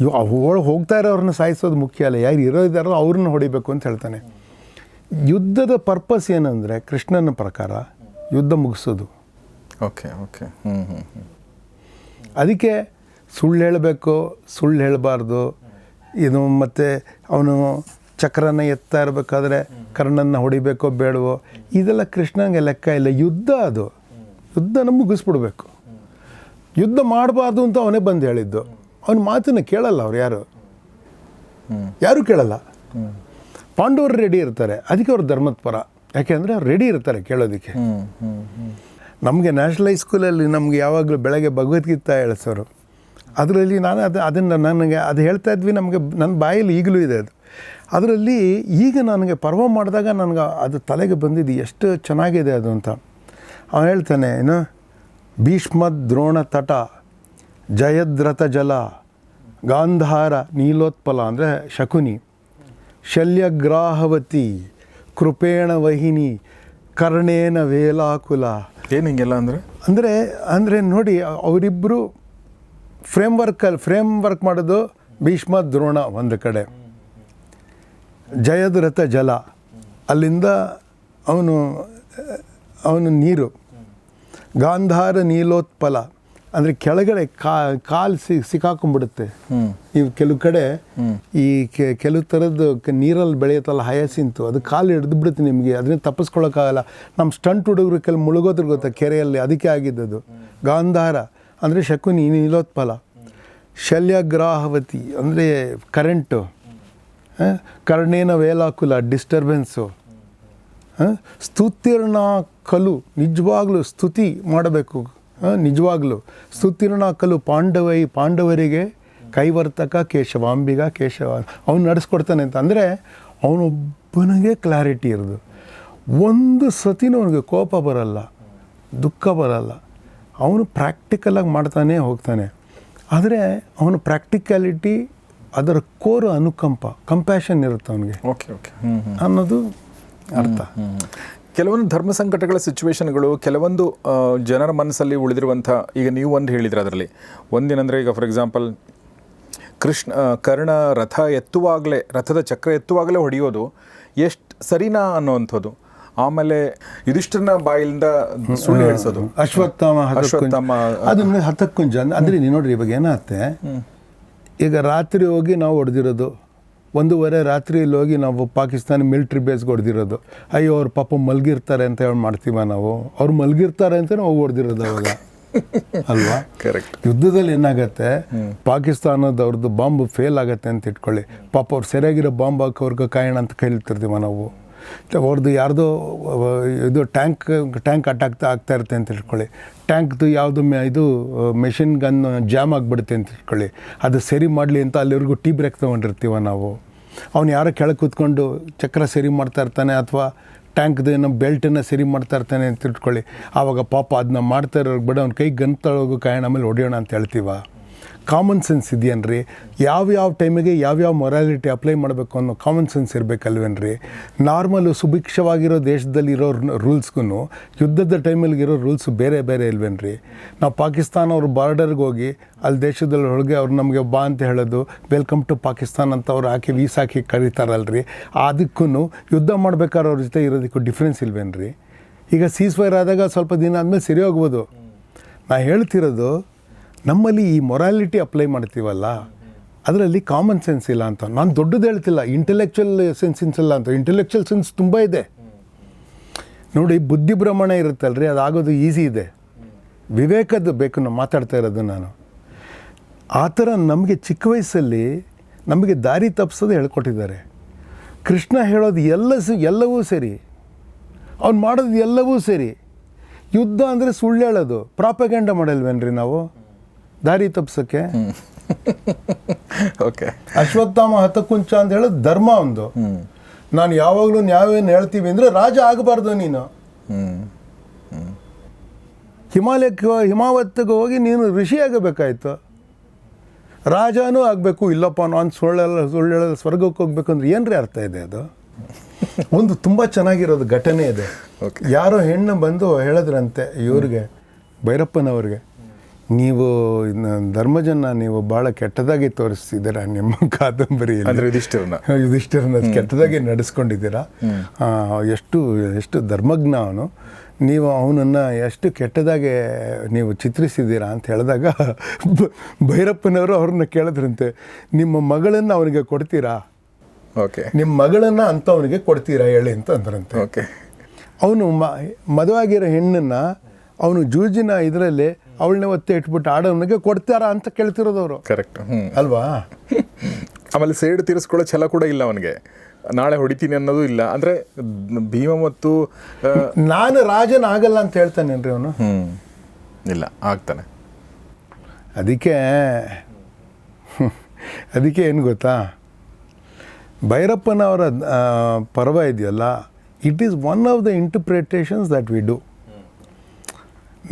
ಇವ್ ಒಳಗೆ ಹೋಗ್ತಾ ಇರೋರನ್ನ ಸಾಯಿಸೋದು ಮುಖ್ಯ ಅಲ್ಲ. ಯಾರು ಇರೋ ಇದ್ದಾರೋ ಅವ್ರನ್ನ ಹೊಡಿಬೇಕು ಅಂತ ಹೇಳ್ತಾನೆ. ಯುದ್ಧದ ಪರ್ಪಸ್ ಏನಂದರೆ ಕೃಷ್ಣನ ಪ್ರಕಾರ ಯುದ್ಧ ಮುಗಿಸೋದು. ಓಕೆ ಓಕೆ ಅದಕ್ಕೆ ಸುಳ್ಳು ಹೇಳಬೇಕು ಸುಳ್ಳು ಹೇಳಬಾರ್ದು. ಇದು ಮತ್ತು ಅವನು ಚಕ್ರನ ಎತ್ತಾ ಇರಬೇಕಾದ್ರೆ ಕರ್ಣನ್ನ ಹೊಡಿಬೇಕೋ ಬೇಡವೋ, ಇದೆಲ್ಲ ಕೃಷ್ಣಂಗೆ ಲೆಕ್ಕ ಇಲ್ಲ. ಯುದ್ಧ ಅದು. ಯುದ್ಧನ ಮುಗಿಸ್ಬಿಡ್ಬೇಕು. ಯುದ್ಧ ಮಾಡಬಾರ್ದು ಅಂತ ಅವನೇ ಬಂದು ಹೇಳಿದ್ದು. ಅವನ ಮಾತನ್ನ ಕೇಳಲ್ಲ ಅವ್ರು ಯಾರು? ಯಾರೂ ಕೇಳಲ್ಲ? ಪಾಂಡವರು ರೆಡಿ ಇರ್ತಾರೆ. ಅದಕ್ಕೆ ಅವ್ರು ಧರ್ಮದ ಪರ. ಯಾಕೆಂದರೆ ಅವ್ರು ರೆಡಿ ಇರ್ತಾರೆ ಕೇಳೋದಕ್ಕೆ. ನಮಗೆ ನ್ಯಾಷನಲ್ ಹೈಸ್ಕೂಲಲ್ಲಿ ನಮಗೆ ಯಾವಾಗಲೂ ಬೆಳಗ್ಗೆ ಭಗವದ್ಗೀತಾ ಹೇಳಿಸೋರು. ಅದರಲ್ಲಿ ನಾನು ಅದು ಅದನ್ನು ನನಗೆ ಅದು ಹೇಳ್ತಾ ಇದ್ವಿ ನಮಗೆ ನನ್ನ ಬಾಯಲ್ಲಿ ಈಗಲೂ ಇದೆ ಅದು. ಅದರಲ್ಲಿ ಈಗ ನನಗೆ ಪರ್ವ ಮಾಡಿದಾಗ ನನಗೆ ಅದು ತಲೆಗೆ ಬಂದಿದ್ದು ಎಷ್ಟು ಚೆನ್ನಾಗಿದೆ ಅದು ಅಂತ. ಅವನು ಹೇಳ್ತಾನೆ ಏನು? ಭೀಷ್ಮ ದ್ರೋಣ ತಟ ಜಯದ್ರಥ ಜಲ ಗಾಂಧಾರ ನೀಲೋತ್ಪಲ ಅಂದರೆ ಶಕುನಿ ಶಲ್ಯಗ್ರಾಹವತಿ ಕೃಪೇಣ ವಹಿನಿ ಕರ್ಣೇನ ವೇಲಾಕುಲ. ಏನು ಹಿಂಗೆಲ್ಲ ಅಂದರೆ? ಅಂದರೆ ಅಂದರೆ ನೋಡಿ ಅವರಿಬ್ಬರು ಫ್ರೇಮ್ ವರ್ಕಲ್ಲಿ ಫ್ರೇಮ್ ವರ್ಕ್ ಮಾಡೋದು ಭೀಷ್ಮ ದ್ರೋಣ ಒಂದು ಕಡೆ. ಜಯದ ರಥ ಜಲ. ಅಲ್ಲಿಂದ ಅವನು ಅವನು ನೀರು. ಗಾಂಧಾರ ನೀಲೋತ್ಪಲ. ಅಂದರೆ ಕೆಳಗಡೆ ಕಾ, ಕಾಲು ಸಿ, ಸಿಕ್ಕಾಕೊಂಡ್ಬಿಡುತ್ತೆ. ಇವು ಕೆಲವು ಕಡೆ ಈ ಕೆಲವು ಥರದ್ದು ನೀರಲ್ಲಿ ಬೆಳೆಯುತ್ತಲ್ಲ ಹಯಸಿಂತು ಅದು ಕಾಲು ಹಿಡಿದು ಬಿಡುತ್ತೆ ನಿಮಗೆ. ಅದನ್ನ ತಪ್ಪಿಸ್ಕೊಳ್ಳೋಕ್ಕಾಗಲ್ಲ. ನಮ್ಮ ಸ್ಟಂಟ್ ಹುಡುಗರು ಕೆಲವು ಮುಳುಗೋದ್ರ ಗೊತ್ತಾ ಕೆರೆಯಲ್ಲಿ, ಅದಕ್ಕೆ ಆಗಿದ್ದದು ಗಾಂಧಾರ. ಅಂದರೆ ಶಕುನಿ ನೀಲೋತ್ಪಲ. ಶಲ್ಯಗ್ರಾಹವತಿ. ಅಂದರೆ ಕರೆಂಟು ಕರ್ಣೇನ ವೇಲಾಕುಲ ಡಿಸ್ಟರ್ಬೆನ್ಸು ಹಾಂ? ಸ್ತುತಿರ್ಣ ಕಲು, ನಿಜವಾಗ್ಲೂ ಸ್ತುತಿ ಮಾಡಬೇಕು. ನಿಜವಾಗ್ಲೂ. ಸ್ತುತಿರ್ಣ ಕಲು ಪಾಂಡವೈ, ಪಾಂಡವರಿಗೆ ಕೈವರ್ತಕ, ಕೇಶವಾಂಬಿಗ, ಕೇಶವ, ಅವನು ನಡೆಸ್ಕೊಡ್ತಾನೆ ಅಂತ. ಅಂದರೆ ಅವನೊಬ್ಬನಿಗೆ ಕ್ಲಾರಿಟಿ ಇರೋದು. ಒಂದು ಸತಿನೂ ಅವನಿಗೆ ಕೋಪ ಬರಲ್ಲ, ದುಃಖ ಬರಲ್ಲ. ಅವನು ಪ್ರಾಕ್ಟಿಕಲಾಗಿ ಮಾಡ್ತಾನೆ ಹೋಗ್ತಾನೆ. ಆದರೆ ಅವನು ಪ್ರಾಕ್ಟಿಕ್ಯಾಲಿಟಿ ಅದರ ಕೋರು ಅನುಕಂಪ ಕಂಪ್ಯಾಷನ್ ಇರುತ್ತೆ ಅವನಿಗೆ. ಓಕೆ ಓಕೆ ಅನ್ನೋದು ಅರ್ಥ. ಕೆಲವೊಂದು ಧರ್ಮ ಸಂಕಟಗಳ ಸಿಚುವೇಶನ್ಗಳು ಕೆಲವೊಂದು ಜನರ ಮನಸ್ಸಲ್ಲಿ ಉಳಿದಿರುವಂಥ ಈಗ ನೀವು ಒಂದು ಹೇಳಿದ್ರೆ ಅದರಲ್ಲಿ. ಒಂದಿನಂದರೆ ಈಗ ಫಾರ್ ಎಕ್ಸಾಂಪಲ್ ಕೃಷ್ಣ ಕರ್ಣ ರಥ ಎತ್ತುವಾಗಲೇ ರಥದ ಚಕ್ರ ಎತ್ತುವಾಗಲೇ ಹೊಡೆಯೋದು ಎಷ್ಟು ಸರಿನಾ ಅನ್ನೋವಂಥದ್ದು. ಆಮೇಲೆ ಇದಿಷ್ಟನ್ನ ಬಾಯಿಲಿಂದ ಸುಳ್ಳು ಹೇಳಿಸೋದು. ಅಶ್ವತ್ಥಾಮ. ಅಶ್ವತ್ಥಾಮ ಅದನ್ನ ಹತ್ತಕ್ಕುಂಜ ಅಂದ್- ಅಂದ್ರೆ ನೀವು ನೋಡ್ರಿ ಇವಾಗ ಏನಾಗುತ್ತೆ ಈಗ ರಾತ್ರಿ ಹೋಗಿ ನಾವು ಹೊಡೆದಿರೋದು. ಒಂದೂವರೆ ರಾತ್ರಿಯಲ್ಲಿ ಹೋಗಿ ನಾವು ಪಾಕಿಸ್ತಾನ ಮಿಲ್ಟ್ರಿ ಬೇಸ್ಗೆ ಹೊಡೆದಿರೋದು. ಅಯ್ಯೋ ಅವ್ರ ಪಾಪ ಮಲಗಿರ್ತಾರೆ ಅಂತ ಹೇಳಿ ಮಾಡ್ತೀವ ನಾವು. ಅವ್ರು ಮಲಗಿರ್ತಾರೆ ಅಂತ ನಾವು ಹೊಡೆದಿರೋದು ಅವಾಗ. ಅಲ್ವಾ? ಕರೆಕ್ಟ್ ಯುದ್ಧದಲ್ಲಿ ಏನಾಗತ್ತೆ? ಪಾಕಿಸ್ತಾನದವ್ರದ್ದು ಬಾಂಬ್ ಫೇಲ್ ಆಗತ್ತೆ ಅಂತ ಇಟ್ಕೊಳ್ಳಿ. ಪಾಪ ಅವ್ರು ಸರಿಯಾಗಿರೋ ಬಾಂಬ್ ಹಾಕೋರ್ಗೆ ಕಾಯೋಣ ಅಂತ ಕೇಳ್ತಿರ್ತೀವ ನಾವು. ಅವ್ರದ್ದು ಯಾರ್ದೋ ಇದು ಟ್ಯಾಂಕ್ ಟ್ಯಾಂಕ್ ಅಟ್ಯಾಕ್ ಆಗ್ತಾ ಇರುತ್ತೆ ಅಂತ ಇಟ್ಕೊಳ್ಳಿ. ಟ್ಯಾಂಕ್ದು ಯಾವುದು ಮೆ ಇದು ಮೆಷಿನ್ ಗನ್ ಜಾಮ್ ಆಗಿಬಿಡುತ್ತೆ ಅಂತ ಇಟ್ಕೊಳ್ಳಿ ಅದು ಸರಿ ಮಾಡಲಿ ಅಂತ ಅಲ್ಲಿವರೆಗೂ ಟೀ ಬ್ರೇಕ್ ತೊಗೊಂಡಿರ್ತೀವ ನಾವು. ಅವ್ನು ಯಾರೋ ಕೆಳಗೆ ಕೂತ್ಕೊಂಡು ಚಕ್ರ ಸರಿ ಮಾಡ್ತಾ ಇರ್ತಾನೆ ಅಥವಾ ಟ್ಯಾಂಕ್ದು ಏನೋ ಬೆಲ್ಟನ್ನು ಸರಿ ಮಾಡ್ತಾ ಇರ್ತಾನೆ ಅಂತ ಇಟ್ಕೊಳ್ಳಿ ಆವಾಗ ಪಾಪ ಅದನ್ನ ಮಾಡ್ತಾ ಇರೋರ್ಗೆ ಬಿಡ, ಅವ್ನ ಕೈ ಗನ್ ಕಾಯಣ ಆಮೇಲೆ ಹೊಡೆಯೋಣ ಅಂತ ಹೇಳ್ತೀವ. ಕಾಮನ್ ಸೆನ್ಸ್ ಯಾವ ಯಾವ್ಯಾವ ಟೈಮಿಗೆ ಯಾವ್ಯಾವ ಮೊರಾಲಿಟಿ ಅಪ್ಲೈ ಮಾಡಬೇಕು ಅನ್ನೋ ಕಾಮನ್ ಸೆನ್ಸ್ ಇರಬೇಕಲ್ವೇನ್ರಿ? ನಾರ್ಮಲು ಸುಭಿಕ್ಷವಾಗಿರೋ ದೇಶದಲ್ಲಿರೋ ರೂಲ್ಸ್ಗೂ ಯುದ್ಧದ ಟೈಮಲ್ಲಿ ಇರೋ ರೂಲ್ಸ್ ಬೇರೆ ಬೇರೆ ಇಲ್ವೇನ್ರಿ? ನಾವು ಪಾಕಿಸ್ತಾನ ಅವ್ರ ಬಾರ್ಡರ್ಗೆ ಹೋಗಿ ಅಲ್ಲಿ ದೇಶದಲ್ಲಿ ಒಳಗೆ ಅವ್ರು ನಮಗೆ ಬಾ ಅಂತ ಹೇಳೋದು ವೆಲ್ಕಮ್ ಟು ಪಾಕಿಸ್ತಾನ್ ಅಂತ ಅವ್ರು ಹಾಕಿ ವೀಸ್ ಹಾಕಿ ಕರೀತಾರಲ್ರಿ? ಅದಕ್ಕೂ ಯುದ್ಧ ಮಾಡ್ಬೇಕಾದ್ರೆ ಅವ್ರ ಜೊತೆ ಇರೋದಕ್ಕೂ ಡಿಫ್ರೆನ್ಸ್ ಇಲ್ವೇನ್ರಿ? ಈಗ ಸೀಸ್ ಫೈರ್ ಆದಾಗ ಸ್ವಲ್ಪ ದಿನ ಆದಮೇಲೆ ಸರಿ ಹೋಗ್ಬೋದು. ನಾ ಹೇಳ್ತಿರೋದು ನಮ್ಮಲ್ಲಿ ಈ ಮೊರಾಲಿಟಿ ಅಪ್ಲೈ ಮಾಡ್ತೀವಲ್ಲ, ಅದರಲ್ಲಿ ಕಾಮನ್ ಸೆನ್ಸ್ ಇಲ್ಲ ಅಂತ. ನಾನು ದೊಡ್ಡದು ಹೇಳ್ತಿಲ್ಲ ಇಂಟೆಲೆಕ್ಚುಯಲ್ ಸೆನ್ಸ್ ಇಲ್ಲ ಅಂತ. ಇಂಟೆಲೆಕ್ಚುಯಲ್ ಸೆನ್ಸ್ ತುಂಬ ಇದೆ. ನೋಡಿ, ಬುದ್ಧಿ ಭ್ರಮಣ ಇರುತ್ತಲ್ರಿ, ಅದಾಗೋದು ಈಸಿ ಇದೆ. ವಿವೇಕದ್ದು ಬೇಕು ನಾವು ಮಾತಾಡ್ತಾ ಇರೋದು ನಾನು. ಆ ಥರ ನಮಗೆ ಚಿಕ್ಕ ವಯಸ್ಸಲ್ಲಿ ನಮಗೆ ದಾರಿ ತಪ್ಪಿಸೋದು ಹೇಳ್ಕೊಟ್ಟಿದ್ದಾರೆ. ಕೃಷ್ಣ ಹೇಳೋದು ಎಲ್ಲ ಎಲ್ಲವೂ ಸರಿ. ಅವ್ನು ಮಾಡೋದು ಎಲ್ಲವೂ ಸರಿ. ಯುದ್ಧ ಅಂದರೆ ಸುಳ್ಳು ಹೇಳೋದು. ಪ್ರಾಪಗಂಡ ಮಾಡಲ್ವೇನ್ರಿ ನಾವು? ದಾರಿ ತಪ್ಸೋಕ್ಕೆ. ಓಕೆ ಅಶ್ವತ್ಥಾಮ ಹತಕುಂಚ ಅಂತ ಹೇಳೋದು ಧರ್ಮ ಒಂದು. ನಾನು ಯಾವಾಗಲೂ ನಾವೇನು ಹೇಳ್ತೀವಿ ಅಂದರೆ ರಾಜ ಆಗಬಾರ್ದು ನೀನು. ಹಿಮಾಲಯಕ್ಕೆ ಹಿಮಾವತ್ತಿಗೆ ಹೋಗಿ ನೀನು ಋಷಿ ಆಗಬೇಕಾಯ್ತು. ರಾಜನೂ ಆಗಬೇಕು ಇಲ್ಲಪ್ಪ ನಾನು ಸುಳ್ಳೆಲ್ಲ ಸುಳ್ಳೆಲ್ಲ ಸ್ವರ್ಗಕ್ಕೆ ಹೋಗ್ಬೇಕು ಅಂದ್ರೆ ಏನ್ರಿ ಅರ್ಥ ಇದೆ ಅದು? ಒಂದು ತುಂಬ ಚೆನ್ನಾಗಿರೋದು ಘಟನೆ ಇದೆ. ಯಾರೋ ಹೆಣ್ಣು ಬಂದು ಹೇಳಿದ್ರಂತೆ ಇವ್ರಿಗೆ ಭೈರಪ್ಪನವ್ರಿಗೆ. ನೀವು ಧರ್ಮಜನ್ನ ನೀವು ಭಾಳ ಕೆಟ್ಟದಾಗಿ ತೋರಿಸ್ತಿದ್ದೀರ ನಿಮ್ಮ ಕಾದಂಬರಿಯಲ್ಲಿ? ಯುಧಿಷ್ಠಿರನ. ಕೆಟ್ಟದಾಗಿ ನಡೆಸ್ಕೊಂಡಿದ್ದೀರಾ? ಎಷ್ಟು ಎಷ್ಟು ಧರ್ಮಜ್ಞ ಅವನು. ನೀವು ಅವನನ್ನು ಎಷ್ಟು ಕೆಟ್ಟದಾಗೆ ನೀವು ಚಿತ್ರಿಸಿದ್ದೀರಾ ಅಂತ ಹೇಳಿದಾಗ ಭೈರಪ್ಪನವರು ಅವ್ರನ್ನ ಕೇಳಿದ್ರಂತೆ ನಿಮ್ಮ ಮಗಳನ್ನು ಅವನಿಗೆ ಕೊಡ್ತೀರಾ? ಓಕೆ. ನಿಮ್ಮ ಮಗಳನ್ನು ಅಂತ ಅವನಿಗೆ ಕೊಡ್ತೀರಾ ಹೇಳಿ ಅಂತ ಅಂದ್ರಂತೆ. ಓಕೆ. ಅವನು ಮ ಮದುವಾಗಿರೋ ಹೆಣ್ಣನ್ನು ಅವನು ಜೂಜಿನ ಇದರಲ್ಲಿ ಅವಳನ್ನ ಒತ್ತೆ ಇಟ್ಬಿಟ್ಟು ಆಡೋನಿಗೆ ಕೊಡ್ತಾರಾ ಅಂತ ಕೇಳ್ತಿರೋದು ಅವರು ಕರೆಕ್ಟ್ ಅಲ್ವಾ? ಆಮೇಲೆ ಸೇಡು ತೀರಿಸ್ಕೊಳ್ಳೋ ಛಲ ಕೂಡ ಇಲ್ಲ ಅವನಿಗೆ. ನಾಳೆ ಹೊಡಿತೀನಿ ಅನ್ನೋದು ಇಲ್ಲ. ಅಂದ್ರೆ ಭೀಮ ಮತ್ತು ನಾನು ರಾಜನ ಆಗಲ್ಲ ಅಂತ ಹೇಳ್ತಾನೇನ್ರಿ ಅವನು? ಇಲ್ಲ ಆಗ್ತಾನೆ. ಅದಕ್ಕೆ ಅದಕ್ಕೆ ಏನು ಗೊತ್ತಾ? ಭೈರಪ್ಪನವರ ಪರ್ವ ಇದೆಯಲ್ಲ it is one of the interpretations that we do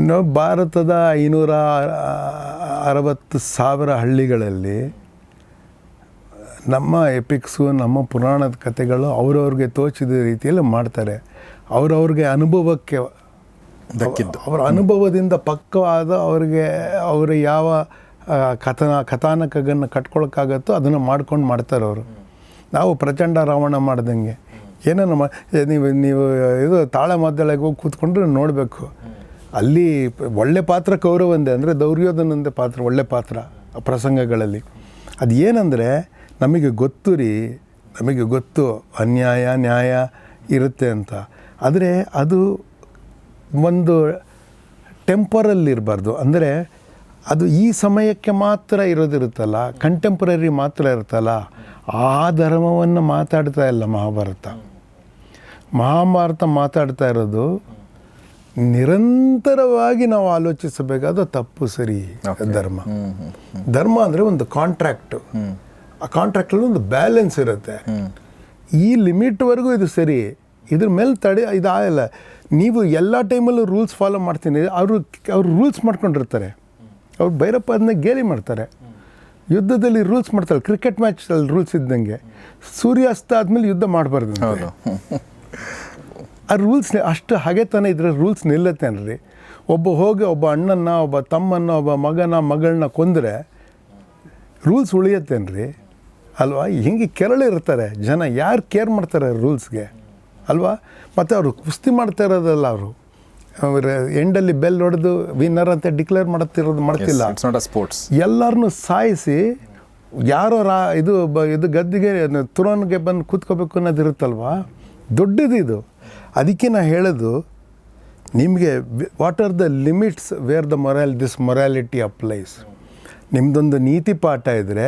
ನಾವು ಭಾರತದ ಐನೂರ ಅರವತ್ತು ಸಾವಿರ ಹಳ್ಳಿಗಳಲ್ಲಿ ನಮ್ಮ ಎಪಿಕ್ಸು ನಮ್ಮ ಪುರಾಣದ ಕಥೆಗಳು ಅವ್ರವ್ರಿಗೆ ತೋಚಿದ ರೀತಿಯಲ್ಲಿ ಮಾಡ್ತಾರೆ. ಅವ್ರವ್ರಿಗೆ ಅನುಭವಕ್ಕೆ ದಕ್ಕಿದ್ದು. ಅವರ ಅನುಭವದಿಂದ ಪಕ್ಕವಾದ ಅವ್ರಿಗೆ ಅವರು ಯಾವ ಕಥನ ಕಥಾನಕಗಳನ್ನು ಕಟ್ಕೊಳಕ್ಕಾಗತ್ತೋ ಅದನ್ನು ಮಾಡ್ಕೊಂಡು ಮಾಡ್ತಾರೆ ಅವರು. ನಾವು ಪ್ರಚಂಡ ರಾವಣ ಮಾಡ್ದಂಗೆ. ಏನೇನು ಮಾ ನೀವು ನೀವು ಇದು ತಾಳೆ ಮದ್ದಳೆಗೆ ಹೋಗಿ ಕೂತ್ಕೊಂಡ್ರೆ ನೋಡಬೇಕು. ಅಲ್ಲಿ ಒಳ್ಳೆ ಪಾತ್ರ ಕೌರವಂದೆ ಅಂದರೆ ದೌರ್ಯೋಧನಂದೇ ಪಾತ್ರ, ಒಳ್ಳೆ ಪಾತ್ರ ಪ್ರಸಂಗಗಳಲ್ಲಿ. ಅದು ಏನಂದರೆ ನಮಗೆ ಗೊತ್ತು ರೀ, ನಮಗೆ ಗೊತ್ತು ಅನ್ಯಾಯ, ನ್ಯಾಯ ಇರುತ್ತೆ ಅಂತ. ಆದರೆ ಅದು ಒಂದು ಟೆಂಪರಲ್ಲಿರಬಾರ್ದು ಅಂದರೆ ಅದು ಈ ಸಮಯಕ್ಕೆ ಮಾತ್ರ ಇರೋದಿರುತ್ತಲ್ಲ ಕಂಟೆಂಪ್ರರಿ ಮಾತ್ರ ಇರುತ್ತಲ್ಲ, ಆ ಧರ್ಮವನ್ನು ಮಾತಾಡ್ತಾ ಇಲ್ಲ ಮಹಾಭಾರತ. ಮಹಾಭಾರತ ಮಾತಾಡ್ತಾ ಇರೋದು ನಿರಂತರವಾಗಿ ನಾವು ಆಲೋಚಿಸಬೇಕಾದ ತಪ್ಪು ಸರಿ ಧರ್ಮ. ಧರ್ಮ ಅಂದರೆ ಒಂದು ಕಾಂಟ್ರಾಕ್ಟ್ ಆ ಕಾಂಟ್ರಾಕ್ಟಲ್ಲಿ ಒಂದು ಬ್ಯಾಲೆನ್ಸ್ ಇರುತ್ತೆ. ಈ ಲಿಮಿಟ್ವರೆಗೂ ಇದು ಸರಿ. ಇದ್ರ ಮೇಲೆ ತಡೆ ಇದಾಗಲ್ಲ ನೀವು ಎಲ್ಲ ಟೈಮಲ್ಲೂ ರೂಲ್ಸ್ ಫಾಲೋ ಮಾಡ್ತೀನಿ. ಅವರು ಅವ್ರು ರೂಲ್ಸ್ ಮಾಡ್ಕೊಂಡಿರ್ತಾರೆ. ಅವ್ರು ಭೈರಪ್ಪ ಅದನ್ನ ಗೇಲಿ ಮಾಡ್ತಾರೆ. ಯುದ್ಧದಲ್ಲಿ ರೂಲ್ಸ್ ಮಾಡ್ತಾರೆ ಕ್ರಿಕೆಟ್ ಮ್ಯಾಚಲ್ಲಿ ರೂಲ್ಸ್ ಇದ್ದಂಗೆ. ಸೂರ್ಯಾಸ್ತ ಆದಮೇಲೆ ಯುದ್ಧ ಮಾಡಬಾರ್ದು ಆ ರೂಲ್ಸ್ ಅಷ್ಟು ಹಾಗೆ ತಾನೇ ಇದ್ರೆ ರೂಲ್ಸ್ ನಿಲ್ಲತ್ತೇನ್ರಿ ಒಬ್ಬ ಹೋಗಿ ಒಬ್ಬ ಅಣ್ಣನ ಒಬ್ಬ ತಮ್ಮನ್ನ ಒಬ್ಬ ಮಗನ ಮಗಳನ್ನ ಕೊಂದರೆ ರೂಲ್ಸ್ ಉಳಿಯತ್ತೇನ್ರಿ ಅಲ್ವಾ? ಹಿಂಗೆ ಕೆರಳಿರ್ತಾರೆ ಜನ ಯಾರು ಕೇರ್ ಮಾಡ್ತಾರೆ ರೂಲ್ಸ್ಗೆ ಅಲ್ವಾ? ಮತ್ತು ಅವರು ಕುಸ್ತಿ ಮಾಡ್ತಾ ಇರೋದಲ್ಲ ಅವರು. ಅವರ ಎಂಡಲ್ಲಿ ಬೆಲ್ ಹೊಡೆದು ವಿನ್ನರ್ ಅಂತ ಡಿಕ್ಲೇರ್ ಮಾಡ್ತಿರೋದು ಮಾಡ್ತಿಲ್ಲ. ಸ್ಪೋರ್ಟ್ಸ್ ಎಲ್ಲರನ್ನೂ ಸಾಯಿಸಿ ಯಾರೋ ರಾ ಇದು ಬ ಇದು ಗದ್ದಿಗೆ ತುರೋನ್ಗೆ ಬಂದು ಕೂತ್ಕೋಬೇಕು ಅನ್ನೋದು ಇರುತ್ತಲ್ವಾ ದೊಡ್ಡದು ಇದು ಅದಕ್ಕೆ ನಾ ಹೇಳೋದು, ನಿಮಗೆ what are the limits where the moral this morality applies ನಿಮ್ಮದೊಂದು ನೀತಿ ಪಾಠ ಇದ್ದರೆ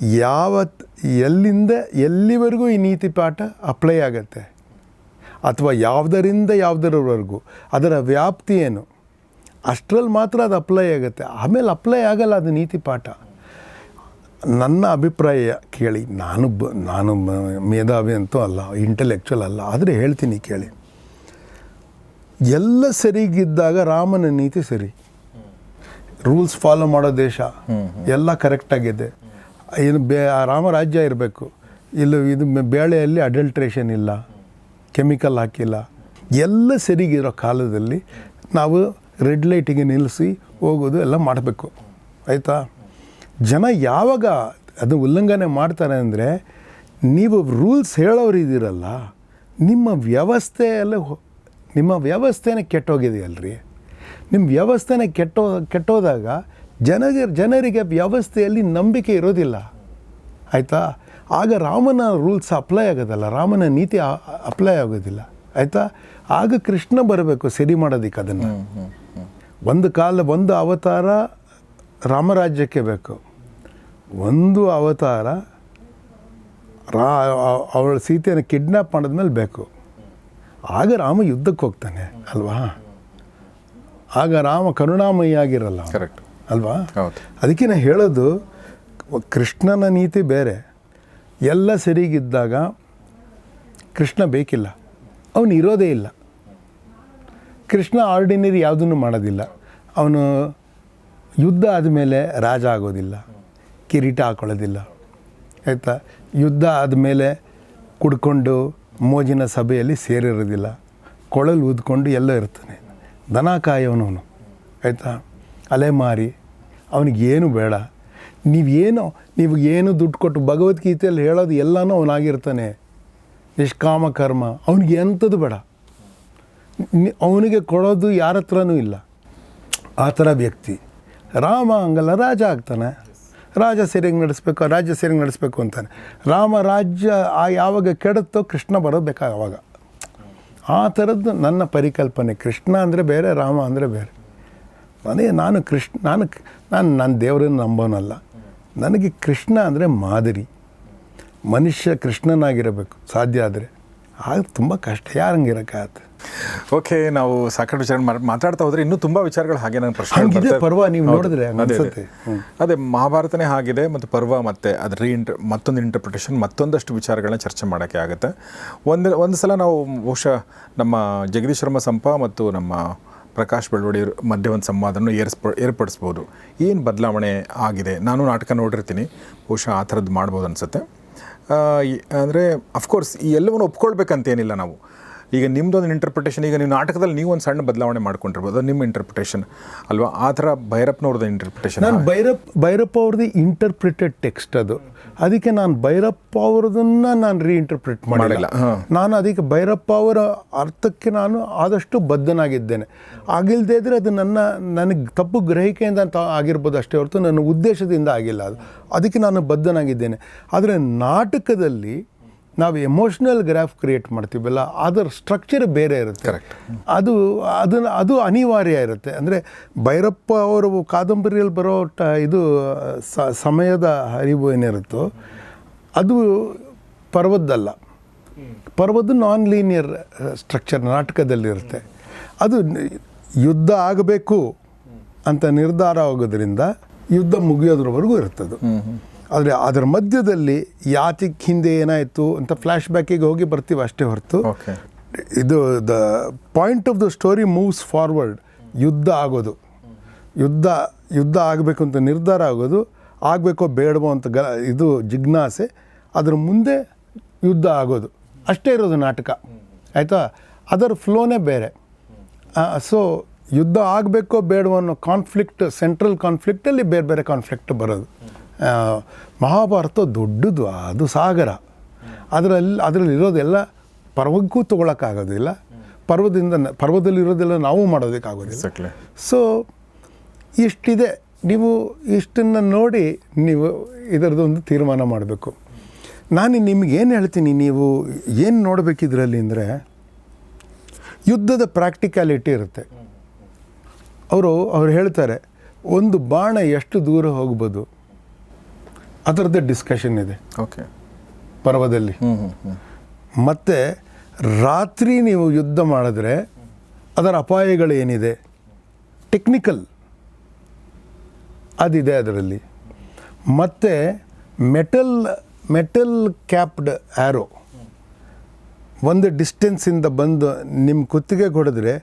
ಯಾವ ಎಲ್ಲಿಂದ, ಎಲ್ಲಿವರೆಗೂ ಈ ನೀತಿ ಪಾಠ ಅಪ್ಲೈ ಆಗುತ್ತೆ? ಅಥವಾ ಯಾವುದರಿಂದ ಯಾವುದರವರೆಗೂ? ಅದರ ವ್ಯಾಪ್ತಿ ಏನು? ಅಷ್ಟರಲ್ಲಿ ಮಾತ್ರ ಅದು ಅಪ್ಲೈ ಆಗುತ್ತೆ. ಆಮೇಲೆ ಅಪ್ಲೈ ಆಗಲ್ಲ ಅದು ನೀತಿ ಪಾಠ. ನನ್ನ ಅಭಿಪ್ರಾಯ ಕೇಳಿ, ನಾನು ಬ, ನಾನು ಮೇಧಾವಿ ಅಂತೂ ಅಲ್ಲ ಇಂಟೆಲೆಕ್ಚುವಲ್ ಅಲ್ಲ, ಆದರೆ ಹೇಳ್ತೀನಿ ಕೇಳಿ. ಎಲ್ಲ ಸರಿಗಿದ್ದಾಗ ರಾಮನ ನೀತಿ ಸರಿ. ರೂಲ್ಸ್ ಫಾಲೋ ಮಾಡೋ ದೇಶ, ಎಲ್ಲ ಕರೆಕ್ಟಾಗಿದೆ ಏನು ಬೇ, ಆ ರಾಮರಾಜ್ಯ ಇರಬೇಕು. ಇಲ್ಲ ಇದು ಬೇಳೆಯಲ್ಲಿ ಅಡಲ್ಟ್ರೇಷನ್ ಇಲ್ಲ ಕೆಮಿಕಲ್ ಹಾಕಿಲ್ಲ. ಎಲ್ಲ ಸರಿಗಿರೋ ಕಾಲದಲ್ಲಿ ನಾವು ರೆಡ್ ಲೈಟಿಗೆ ನಿಲ್ಲಿಸಿ ಹೋಗೋದು ಎಲ್ಲ ಮಾಡಬೇಕು. ಆಯಿತಾ? ಜನ ಯಾವಾಗ ಅದು ಉಲ್ಲಂಘನೆ ಮಾಡ್ತಾರೆ ಅಂದರೆ ನೀವು ರೂಲ್ಸ್ ಹೇಳೋರು ಇದ್ದೀರಲ್ಲ ನಿಮ್ಮ ವ್ಯವಸ್ಥೆಯಲ್ಲೇ ನಿಮ್ಮ ವ್ಯವಸ್ಥೆನೇ ಕೆಟ್ಟೋಗಿದೆಯಲ್ರಿ. ನಿಮ್ಮ ವ್ಯವಸ್ಥೆನೇ ಕೆಟ್ಟೋ ಕೆಟ್ಟೋದಾಗ ಜನಗೆ ಜನರಿಗೆ ವ್ಯವಸ್ಥೆಯಲ್ಲಿ ನಂಬಿಕೆ ಇರೋದಿಲ್ಲ. ಆಯಿತಾ? ಆಗ ರಾಮನ ರೂಲ್ಸ್ ಅಪ್ಲೈ ಆಗೋದಲ್ಲ ರಾಮನ ನೀತಿ ಅಪ್ಲೈ ಆಗೋದಿಲ್ಲ. ಆಯಿತಾ? ಆಗ ಕೃಷ್ಣ ಬರಬೇಕು ಸರಿ ಮಾಡೋದಕ್ಕೆ ಅದನ್ನು. ಒಂದು ಕಾಲ ಒಂದು ಅವತಾರ ರಾಮರಾಜ್ಯಕ್ಕೆ ಬೇಕು. ಒಂದು ಅವತಾರ ರಾ ಅವಳ ಸೀತೆಯನ್ನು ಕಿಡ್ನ್ಯಾಪ್ ಮಾಡಿದ್ಮೇಲೆ ಬೇಕು. ಆಗ ರಾಮ ಯುದ್ಧಕ್ಕೆ ಹೋಗ್ತಾನೆ ಅಲ್ವಾ? ಆಗ ರಾಮ ಕರುಣಾಮಯಿ ಆಗಿರಲ್ಲ ಕರೆಕ್ಟ್ ಅಲ್ವಾ ಅದಕ್ಕೆ ನಾನು ಹೇಳೋದು ಕೃಷ್ಣನ ನೀತಿ ಬೇರೆ. ಎಲ್ಲ ಸರಿಗಿದ್ದಾಗ ಕೃಷ್ಣ ಬೇಕಿಲ್ಲ. ಅವನು ಇರೋದೇ ಇಲ್ಲ. ಕೃಷ್ಣ ಆರ್ಡಿನರಿ ಯಾವುದನ್ನು ಮಾಡೋದಿಲ್ಲ. ಅವನು ಯುದ್ಧ ಆದಮೇಲೆ ರಾಜ ಆಗೋದಿಲ್ಲ, ಕಿರೀಟ ಹಾಕೊಳ್ಳೋದಿಲ್ಲ, ಆಯಿತಾ? ಯುದ್ಧ ಆದಮೇಲೆ ಕುಡ್ಕೊಂಡು ಮೋಜಿನ ಸಭೆಯಲ್ಲಿ ಸೇರಿರೋದಿಲ್ಲ, ಕೊಳಲು ಊದ್ಕೊಂಡು ಎಲ್ಲ ಇರ್ತಾನೆ. ದನ ಕಾಯೋನವನು, ಆಯಿತಾ? ಅಲೆಮಾರಿ ಅವನಿಗೇನು ಬೇಡ. ನೀವೇನು ನೀವು ಏನು ದುಡ್ಡು ಕೊಟ್ಟು ಭಗವದ್ಗೀತೆಯಲ್ಲಿ ಹೇಳೋದು ಎಲ್ಲನೂ ಅವನಾಗಿರ್ತಾನೆ. ನಿಷ್ಕಾಮ ಕರ್ಮ, ಅವನಿಗೆ ಎಂಥದ್ದು ಬೇಡ. ಅವನಿಗೆ ಕೊಡೋದು ಯಾರ ಹತ್ರನೂ ಇಲ್ಲ. ಆ ಥರ ವ್ಯಕ್ತಿ. ರಾಮ ಹಂಗಲ್ಲ, ರಾಜ ಆಗ್ತಾನೆ. ರಾಜ ಸೇರಿಂಗ್ ನಡೆಸ್ಬೇಕು, ರಾಜ್ಯ ಸೇರಿಂಗ್ ನಡೆಸ್ಬೇಕು ಅಂತಾನೆ. ರಾಮ ರಾಜ್ಯ ಆ ಯಾವಾಗ ಕೆಡುತ್ತೋ ಕೃಷ್ಣ ಬರೋದು ಆವಾಗ ಆ ಥರದ್ದು ನನ್ನ ಪರಿಕಲ್ಪನೆ. ಕೃಷ್ಣ ಅಂದರೆ ಬೇರೆ, ರಾಮ ಅಂದರೆ ಬೇರೆ. ಅದೇ ನಾನು ಕೃಷ್ಣ, ನಾನು ನಾನು ನನ್ನ ದೇವರನ್ನು ನಂಬೋನಲ್ಲ. ನನಗೆ ಕೃಷ್ಣ ಅಂದರೆ ಮಾದರಿ. ಮನುಷ್ಯ ಕೃಷ್ಣನಾಗಿರಬೇಕು, ಸಾಧ್ಯ ಆದರೆ. ಆಗ ತುಂಬ ಕಷ್ಟ. ಯಾರಂಗಿರೋಕ್ಕಾಗತ್ತೆ ಓಕೆ ನಾವು ಸಾಕಷ್ಟು ವಿಚಾರ ಮಾತಾಡ್ತಾ ಹೋದ್ರೆ ಇನ್ನೂ ತುಂಬ ವಿಚಾರಗಳು ಹಾಗೆ ನನ್ನ ಪ್ರಶ್ನೆ ಪರ್ವ ನೀವು ನೋಡಿದ್ರೆ ಅನ್ಸುತ್ತೆ. ಅದೇ ಮಹಾಭಾರತನೇ ಆಗಿದೆ ಮತ್ತು ಪರ್ವ ಮತ್ತೆ ಅದ್ರ ಇಂಟ್ರ ಮತ್ತೊಂದು ಇಂಟರ್ಪ್ರಿಟೇಷನ್ ಮತ್ತೊಂದಷ್ಟು ವಿಚಾರಗಳನ್ನ ಚರ್ಚೆ ಮಾಡೋಕ್ಕೆ ಆಗುತ್ತೆ. ಒಂದು ಒಂದು ಸಲ ನಾವು ಬಹುಶಃ ನಮ್ಮ ಜಗದೀಶ್ ಶರ್ಮ ಸಂಪ ಮತ್ತು ನಮ್ಮ ಪ್ರಕಾಶ್ ಬೆಳವಡಿ ಮಧ್ಯೆ ಒಂದು ಸಂವಾದವನ್ನು ಏರ್ಸ್ಪ ಏರ್ಪಡಿಸ್ಬೋದು. ಏನು ಬದಲಾವಣೆ ಆಗಿದೆ? ನಾನು ನಾಟಕ ನೋಡಿರ್ತೀನಿ. ಬಹುಶಃ ಆ ಥರದ್ದು ಮಾಡ್ಬೋದು ಅನಿಸುತ್ತೆ. ಅಂದರೆ ಅಫ್ಕೋರ್ಸ್ ಈ ಎಲ್ಲವನ್ನು ಒಪ್ಕೊಳ್ಬೇಕಂತೇನಿಲ್ಲ ನಾವು. ಈಗ ನಿಮ್ಮದೊಂದು ಇಂಟರ್ಪ್ರಿಟೇಷನ್ ಈಗ ನೀವು ನಾಟಕದಲ್ಲಿ ನೀವು ಒಂದು ಸಣ್ಣ ಬದಲಾವಣೆ ಮಾಡ್ಕೊಂಡಿರ್ಬೋದು ಅದು ನಿಮ್ಮ ಇಂಟರ್ಪ್ರಿಟೇಷನ್ ಅಲ್ವಾ? ಆ ಥರ ಭೈರಪ್ಪನವ್ರದ್ದು ಇಂಟರ್ಪ್ರಿಟೇಷನ್ ನಾನು ಭೈರಪ್ ಭೈರಪ್ಪ ಅವ್ರದ್ದು ಇಂಟರ್ಪ್ರಿಟೆಡ್ ಟೆಕ್ಸ್ಟ್ ಅದು. ಅದಕ್ಕೆ ನಾನು ಭೈರಪ್ಪ ಅವ್ರದನ್ನ ನಾನು ರೀಇಂಟರ್ಪ್ರಿಟ್ ಮಾಡಿಲ್ಲ. ನಾನು ಅದಕ್ಕೆ ಭೈರಪ್ಪ ಅವರ ಅರ್ಥಕ್ಕೆ ನಾನು ಆದಷ್ಟು ಬದ್ಧನಾಗಿದ್ದೇನೆ. ಆಗಿಲ್ಲದೇ ಇದ್ದರೆ ಅದು ನನ್ನ ನನಗೆ ತಪ್ಪು ಗ್ರಹಿಕೆಯಿಂದ ಅಂತ ಆಗಿರ್ಬೋದು ಅಷ್ಟೇ ಹೊರತು ನನ್ನ ಉದ್ದೇಶದಿಂದ ಆಗಿಲ್ಲ ಅದು. ಅದಕ್ಕೆ ನಾನು ಬದ್ಧನಾಗಿದ್ದೇನೆ. ಆದರೆ ನಾಟಕದಲ್ಲಿ ನಾವು ಎಮೋಷ್ನಲ್ ಗ್ರಾಫ್ ಕ್ರಿಯೇಟ್ ಮಾಡ್ತೀವಲ್ಲ ಅದರ ಸ್ಟ್ರಕ್ಚರ್ ಬೇರೆ ಇರುತ್ತೆ. ಅದು ಅದನ್ನು ಅದು ಅನಿವಾರ್ಯ ಇರುತ್ತೆ. ಅಂದರೆ ಭೈರಪ್ಪ ಅವರು ಕಾದಂಬರಿಯಲ್ಲಿ ಬರೋ ಟ ಇದು ಸ- ಸಮಯದ ಅರಿವು ಏನಿರುತ್ತೋ ಅದು ಪರ್ವದ್ದಲ್ಲ. ಪರ್ವದ್ದು ನಾನ್ ಲೀನಿಯರ್ ಸ್ಟ್ರಕ್ಚರ್ ನಾಟಕದಲ್ಲಿರುತ್ತೆ ಅದು ಯುದ್ಧ ಆಗಬೇಕು ಅಂತ ನಿರ್ಧಾರ ಆಗೋದ್ರಿಂದ ಯುದ್ಧ ಮುಗಿಯೋದ್ರವರೆಗೂ ಇರುತ್ತದು ಆದರೆ ಅದರ ಮಧ್ಯದಲ್ಲಿ ಯಾತಿಕ್ ಹಿಂದೆ ಏನಾಯಿತು ಅಂತ ಫ್ಲ್ಯಾಶ್ ಬ್ಯಾಕಿಗೆ ಹೋಗಿ ಬರ್ತೀವಿ ಅಷ್ಟೇ ಹೊರತು. ಇದು the point of the story moves forward ಯುದ್ಧ ಆಗೋದು. ಯುದ್ಧ ಯುದ್ಧ ಆಗಬೇಕು ಅಂತ ನಿರ್ಧಾರ ಆಗೋದು. ಆಗಬೇಕೋ ಬೇಡವೋ ಅಂತ ಗ ಇದು ಜಿಜ್ಞಾಸೆ. ಅದ್ರ ಮುಂದೆ ಯುದ್ಧ ಆಗೋದು. ಅಷ್ಟೇ ಇರೋದು ನಾಟಕ. ಆಯಿತಾ? ಅದರ ಫ್ಲೋನೇ ಬೇರೆ. ಸೊ ಯುದ್ಧ ಆಗಬೇಕೋ ಬೇಡವೋ ಅನ್ನೋ ಕಾನ್ಫ್ಲಿಕ್ಟ್ ಸೆಂಟ್ರಲ್ ಕಾನ್ಫ್ಲಿಕ್ಟಲ್ಲಿ ಬೇರೆ ಬೇರೆ ಕಾನ್ಫ್ಲಿಕ್ಟ್ ಬರೋದು. ಮಹಾಭಾರತ ದೊಡ್ಡದು ಅದು ಸಾಗರ. ಅದರಲ್ಲಿ ಅದರಲ್ಲಿ ಇರೋದೆಲ್ಲ ಪರ್ವಕ್ಕೂ ತೊಗೊಳಕ್ಕಾಗೋದಿಲ್ಲ. ಪರ್ವದಿಂದ ಪರ್ವದಲ್ಲಿರೋದೆಲ್ಲ ನಾವು ಮಾಡೋದಕ್ಕಾಗೋದಿಲ್ಲ. ಸೊ ಇಷ್ಟಿದೆ. ನೀವು ಇಷ್ಟನ್ನು ನೋಡಿ ನೀವು ಇದರದೊಂದು ತೀರ್ಮಾನ ಮಾಡಬೇಕು. ನಾನು ನಿಮಗೇನು ಹೇಳ್ತೀನಿ ನೀವು ಏನು ನೋಡಬೇಕು ಇದರಲ್ಲಿ ಅಂದರೆ ಯುದ್ಧದ ಪ್ರಾಕ್ಟಿಕ್ಯಾಲಿಟಿ ಇರುತ್ತೆ. ಅವರು ಅವ್ರು ಹೇಳ್ತಾರೆ ಒಂದು ಬಾಣ ಎಷ್ಟು ದೂರ ಹೋಗ್ಬೋದು? ಅದರದ್ದೇ ಡಿಸ್ಕಷನ್ ಇದೆ. ಓಕೆ ಪರ್ವದಲ್ಲಿ. ಮತ್ತು ರಾತ್ರಿ ನೀವು ಯುದ್ಧ ಮಾಡಿದ್ರೆ ಅದರ ಅಪಾಯಗಳು ಏನಿದೆ ಟೆಕ್ನಿಕಲ್ ಅದಿದೆ ಅದರಲ್ಲಿ. ಮತ್ತು ಮೆಟಲ್ ಮೆಟಲ್ ಕ್ಯಾಪ್ಡ್ ಆ್ಯರೋ ಒಂದು ಡಿಸ್ಟೆನ್ಸಿಂದ ಬಂದು ನಿಮ್ಮ ಕುತ್ತಿಗೆ ಕೊಡಿದ್ರೆ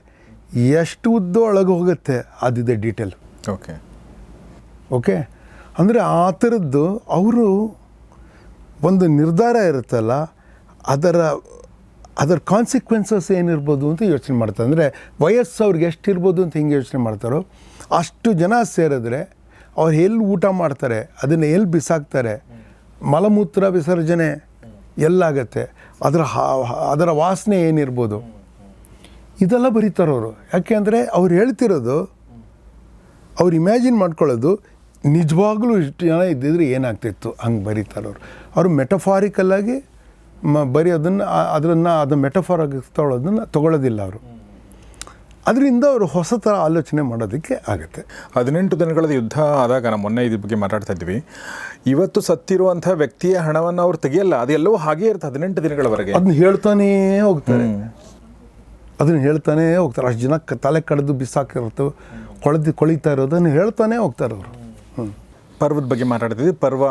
ಎಷ್ಟು ಉದ್ದ ಒಳಗೆ ಹೋಗುತ್ತೆ ಅದಿದೆ ಡೀಟೇಲ್ ಓಕೆ ಓಕೆ ಅಂದರೆ ಆ ಥರದ್ದು ಅವರು ಒಂದು ನಿರ್ಧಾರ ಇರುತ್ತಲ್ಲ, ಅದರ ಅದರ ಕಾನ್ಸಿಕ್ವೆನ್ಸಸ್ ಏನಿರ್ಬೋದು ಅಂತ ಯೋಚನೆ ಮಾಡ್ತಾರೆ. ಅಂದರೆ ವಯಸ್ಸು ಅವ್ರಿಗೆ ಎಷ್ಟಿರ್ಬೋದು ಅಂತ ಹಿಂಗೆ ಯೋಚನೆ ಮಾಡ್ತಾರೋ, ಅಷ್ಟು ಜನ ಸೇರಿದ್ರೆ ಅವ್ರು ಎಲ್ಲಿ ಊಟ ಮಾಡ್ತಾರೆ, ಅದನ್ನು ಎಲ್ಲಿ ಬಿಸಾಕ್ತಾರೆ, ಮಲಮೂತ್ರ ವಿಸರ್ಜನೆ ಎಲ್ಲಾಗತ್ತೆ, ಅದರ ಅದರ ವಾಸನೆ ಏನಿರ್ಬೋದು. ಇದೆಲ್ಲ ಬರೀತಾರವರು ಯಾಕೆ ಅಂದರೆ ಅವ್ರು ಹೇಳ್ತಿರೋದು, ಅವ್ರು ಇಮ್ಯಾಜಿನ್ ಮಾಡ್ಕೊಳ್ಳೋದು ನಿಜವಾಗ್ಲೂ ಇಷ್ಟು ಜನ ಇದ್ದಿದ್ರೆ ಏನಾಗ್ತಿತ್ತು? ಹಂಗೆ ಬರೀತಾರೆ ಅವರು. ಅವರು ಮೆಟಫಾರಿಕಲ್ಲಾಗಿ ಮ ಬರೀ ಅದನ್ನು ಅದನ್ನು ಅದು ಮೆಟಫಾರಾಗಿ ತೊಗೊಳೋದನ್ನು ತೊಗೊಳ್ಳೋದಿಲ್ಲ ಅವರು. ಅದರಿಂದ ಅವರು ಹೊಸ ಥರ ಆಲೋಚನೆ ಮಾಡೋದಕ್ಕೆ ಆಗುತ್ತೆ. ಹದಿನೆಂಟು ದಿನಗಳ ಯುದ್ಧ ಆದಾಗ ನಾವು ಮೊನ್ನೆ ಇದ್ರ ಬಗ್ಗೆ ಮಾತಾಡ್ತಾ ಇದ್ವಿ. ಇವತ್ತು ಸತ್ತಿರುವಂಥ ವ್ಯಕ್ತಿಯ ಹಣವನ್ನು ಅವ್ರು ತೆಗೆಯಲ್ಲ ಅದೆಲ್ಲವೂ ಹಾಗೇ ಇರುತ್ತೆ ಹದಿನೆಂಟು ದಿನಗಳವರೆಗೆ. ಅದನ್ನ ಹೇಳ್ತಾನೇ ಹೋಗ್ತಾರೆ. ಅದನ್ನು ಹೇಳ್ತಾನೇ ಹೋಗ್ತಾರೆ. ಅಷ್ಟು ಜನ ತಲೆ ಕಡಿದು ಬಿಸಾಕಿರುತ್ತೆ ಕೊಳೆದು ಕೊಳಿತಾ ಇರೋದನ್ನು ಹೇಳ್ತಾನೇ ಹೋಗ್ತಾರೆ ಅವರು. ಪರ್ವದ ಬಗ್ಗೆ ಮಾತಾಡ್ತಿದ್ವಿ. ಪರ್ವ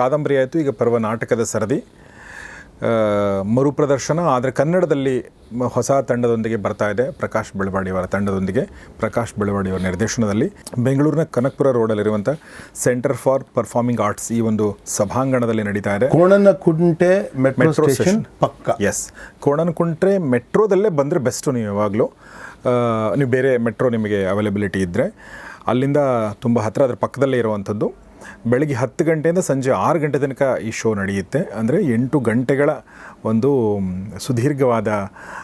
ಕಾದಂಬರಿ ಆಯಿತು ಈಗ ಪರ್ವ ನಾಟಕದ ಸರದಿ. ಮರುಪ್ರದರ್ಶನ ಆದರೆ ಕನ್ನಡದಲ್ಲಿ ಹೊಸ ತಂಡದೊಂದಿಗೆ ಬರ್ತಾ ಇದೆ ಪ್ರಕಾಶ್ ಬೆಳವಾಡಿಯವರ ತಂಡದೊಂದಿಗೆ. ಪ್ರಕಾಶ್ ಬೆಳವಾಡಿಯವರ ನಿರ್ದೇಶನದಲ್ಲಿ ಬೆಂಗಳೂರಿನ ಕನಕಪುರ ರೋಡಲ್ಲಿರುವಂಥ ಸೆಂಟರ್ ಫಾರ್ ಪರ್ಫಾರ್ಮಿಂಗ್ ಆರ್ಟ್ಸ್ ಈ ಒಂದು ಸಭಾಂಗಣದಲ್ಲಿ ನಡೀತಾ ಇದೆ. ಕೋಣನಕುಂಟೆ ಮೆಟ್ರೋ ಸ್ಟೇಷನ್ ಪಕ್ಕ. ಎಸ್ ಕೋಣನಕುಂಟೆ ಮೆಟ್ರೋದಲ್ಲೇ ಬಂದರೆ ಬೆಸ್ಟು ನೀವು ಯಾವಾಗಲೂ. ನೀವು ಬೇರೆ ಮೆಟ್ರೋ ನಿಮಗೆ ಅವೈಲಬಿಲಿಟಿ ಇದ್ದರೆ ಅಲ್ಲಿಂದ ತುಂಬ ಹತ್ತಿರ ಅದರ ಪಕ್ಕದಲ್ಲೇ ಇರುವಂಥದ್ದು. ಬೆಳಗ್ಗೆ ಹತ್ತು ಗಂಟೆಯಿಂದ ಸಂಜೆ ಆರು ಗಂಟೆ ತನಕ ಈ ಶೋ ನಡೆಯುತ್ತೆ. ಅಂದರೆ ಎಂಟು ಗಂಟೆಗಳ ಒಂದು ಸುದೀರ್ಘವಾದ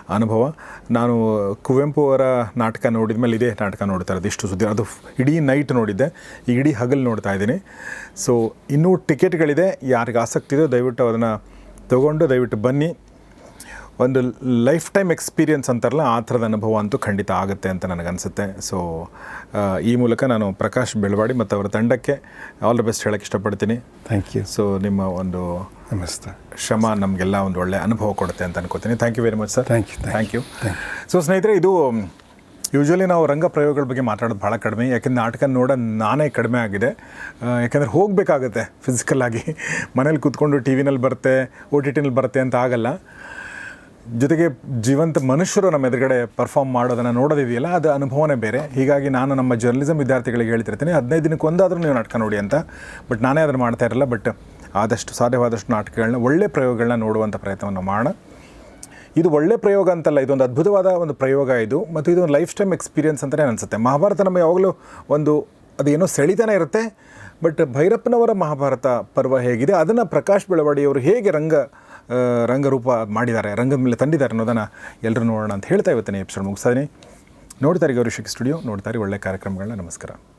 ಅನುಭವ. ನಾನು ಕುವೆಂಪು ಅವರ ನಾಟಕ ನೋಡಿದ ಮೇಲೆ ಇದೇ ನಾಟಕ ನೋಡ್ತಾರೆ ಇರೋದು. ಇಷ್ಟು ಸುದ್ದಿ ಅದು ಇಡೀ ನೈಟ್ ನೋಡಿದ್ದೆ. ಈಗ ಇಡೀ ಹಗಲು ನೋಡ್ತಾ ಇದ್ದೀನಿ. ಸೊ ಇನ್ನೂ ಟಿಕೆಟ್ಗಳಿದೆ. ಯಾರಿಗೆ ಆಸಕ್ತಿ ಇದೆಯೋ ದಯವಿಟ್ಟು ಅದನ್ನು ತಗೊಂಡು ದಯವಿಟ್ಟು ಬನ್ನಿ. ಒಂದು ಲೈಫ್ ಟೈಮ್ ಎಕ್ಸ್ಪೀರಿಯನ್ಸ್ ಅಂತಾರಲ್ಲ ಆ ಥರದ ಅನುಭವ ಅಂತೂ ಖಂಡಿತ ಆಗುತ್ತೆ ಅಂತ ನನಗನ್ಸುತ್ತೆ. ಸೊ ಈ ಮೂಲಕ ನಾನು ಪ್ರಕಾಶ್ ಬೆಳವಾಡಿ ಮತ್ತು ಅವರ ತಂಡಕ್ಕೆ ಆಲ್ ದ ಬೆಸ್ಟ್ ಹೇಳೋಕ್ಕೆ ಇಷ್ಟಪಡ್ತೀನಿ. ಥ್ಯಾಂಕ್ ಯು ಸೊ ನಿಮ್ಮ ಒಂದು ನಮಸ್ತೆ. ಶ್ರಮ ನಮಗೆಲ್ಲ ಒಂದು ಒಳ್ಳೆ ಅನುಭವ ಕೊಡುತ್ತೆ ಅಂತ ಅನ್ಕೋತೀನಿ. Thank you very much sir thank you thank you so ಸ್ನೇಹಿತರೆ ಇದು ಯೂಶ್ವಲಿ ನಾವು ರಂಗ ಪ್ರಯೋಗಗಳ ಬಗ್ಗೆ ಮಾತಾಡೋದು ಭಾಳ ಕಡಿಮೆ ಯಾಕೆಂದರೆ ನಾಟಕ ನೋಡ ನಾನೇ ಕಡಿಮೆ ಆಗಿದೆ. ಯಾಕೆಂದರೆ ಹೋಗಬೇಕಾಗತ್ತೆ ಫಿಸಿಕಲ್ಲಾಗಿ ಮನೇಲಿ ಕೂತ್ಕೊಂಡು ಟಿ ವಿನಲ್ಲಿ ಬರುತ್ತೆ ಓ ಟಿ ಟಿನಲ್ಲಿ ಬರುತ್ತೆ ಅಂತ ಆಗಲ್ಲ. ಜೊತೆಗೆ ಜೀವಂತ ಮನುಷ್ಯರು ನಮ್ಮ ಎದುರುಗಡೆ ಪರ್ಫಾರ್ಮ್ ಮಾಡೋದನ್ನು ನೋಡೋದಿದೆಯಲ್ಲ, ಅದು ಅನುಭವನೇ ಬೇರೆ. ಹೀಗಾಗಿ ನಾನು ನಮ್ಮ ಜರ್ನಲಿಸಮ್ ವಿದ್ಯಾರ್ಥಿಗಳಿಗೆ ಹೇಳ್ತಿರ್ತೀನಿ, ಹದಿನೈದು ದಿನಕ್ಕೆ ಒಂದಾದರೂ ನೀವು ನಾಟಕ ನೋಡಿ ಅಂತ. ಬಟ್ ನಾನೇ ಅದನ್ನು ಮಾಡ್ತಾ ಇರಲ್ಲ ಬಟ್ ಆದಷ್ಟು ಸಾಧ್ಯವಾದಷ್ಟು ನಾಟಕಗಳನ್ನ, ಒಳ್ಳೆ ಪ್ರಯೋಗಗಳನ್ನ ನೋಡುವಂಥ ಪ್ರಯತ್ನವನ್ನು ಮಾಡೋಣ. ಇದು ಒಳ್ಳೆ ಪ್ರಯೋಗ ಅಂತಲ್ಲ, ಇದೊಂದು ಅದ್ಭುತವಾದ ಒಂದು ಪ್ರಯೋಗ ಇದು, ಮತ್ತು ಇದು ಒಂದು ಲೈಫ್ ಟೈಮ್ ಎಕ್ಸ್ಪೀರಿಯನ್ಸ್ ಅಂತಲೇ ಅನಿಸುತ್ತೆ. ಮಹಾಭಾರತ ನಮ್ಮ ಯಾವಾಗಲೂ ಒಂದು ಅದೇನೋ ಸೆಳಿತಾನೆ ಇರುತ್ತೆ ಬಟ್ ಭೈರಪ್ಪನವರ ಮಹಾಭಾರತ ಪರ್ವ ಹೇಗಿದೆ, ಅದನ್ನು ಪ್ರಕಾಶ್ ಬೆಳವಾಡಿಯವರು ಹೇಗೆ ರಂಗ ರಂಗರೂಪ ಮಾಡಿದ್ದಾರೆ, ರಂಗದ ಮೇಲೆ ತಂದಿದ್ದಾರೆ ಅನ್ನೋದನ್ನು ಎಲ್ಲರೂ ನೋಡೋಣ ಅಂತ ಹೇಳ್ತಾ ಇವತ್ತಿನ ಎಪಿಸೋಡ್ ಮುಗಿಸ್ತಾ ಇದ್ದೀನಿ ನೋಡ್ತಾರೆ ಗೌರಿ ಸ್ಟುಡಿಯೋ ನೋಡ್ತಾರೆ ಒಳ್ಳೆ ಕಾರ್ಯಕ್ರಮಗಳನ್ನ. ನಮಸ್ಕಾರ.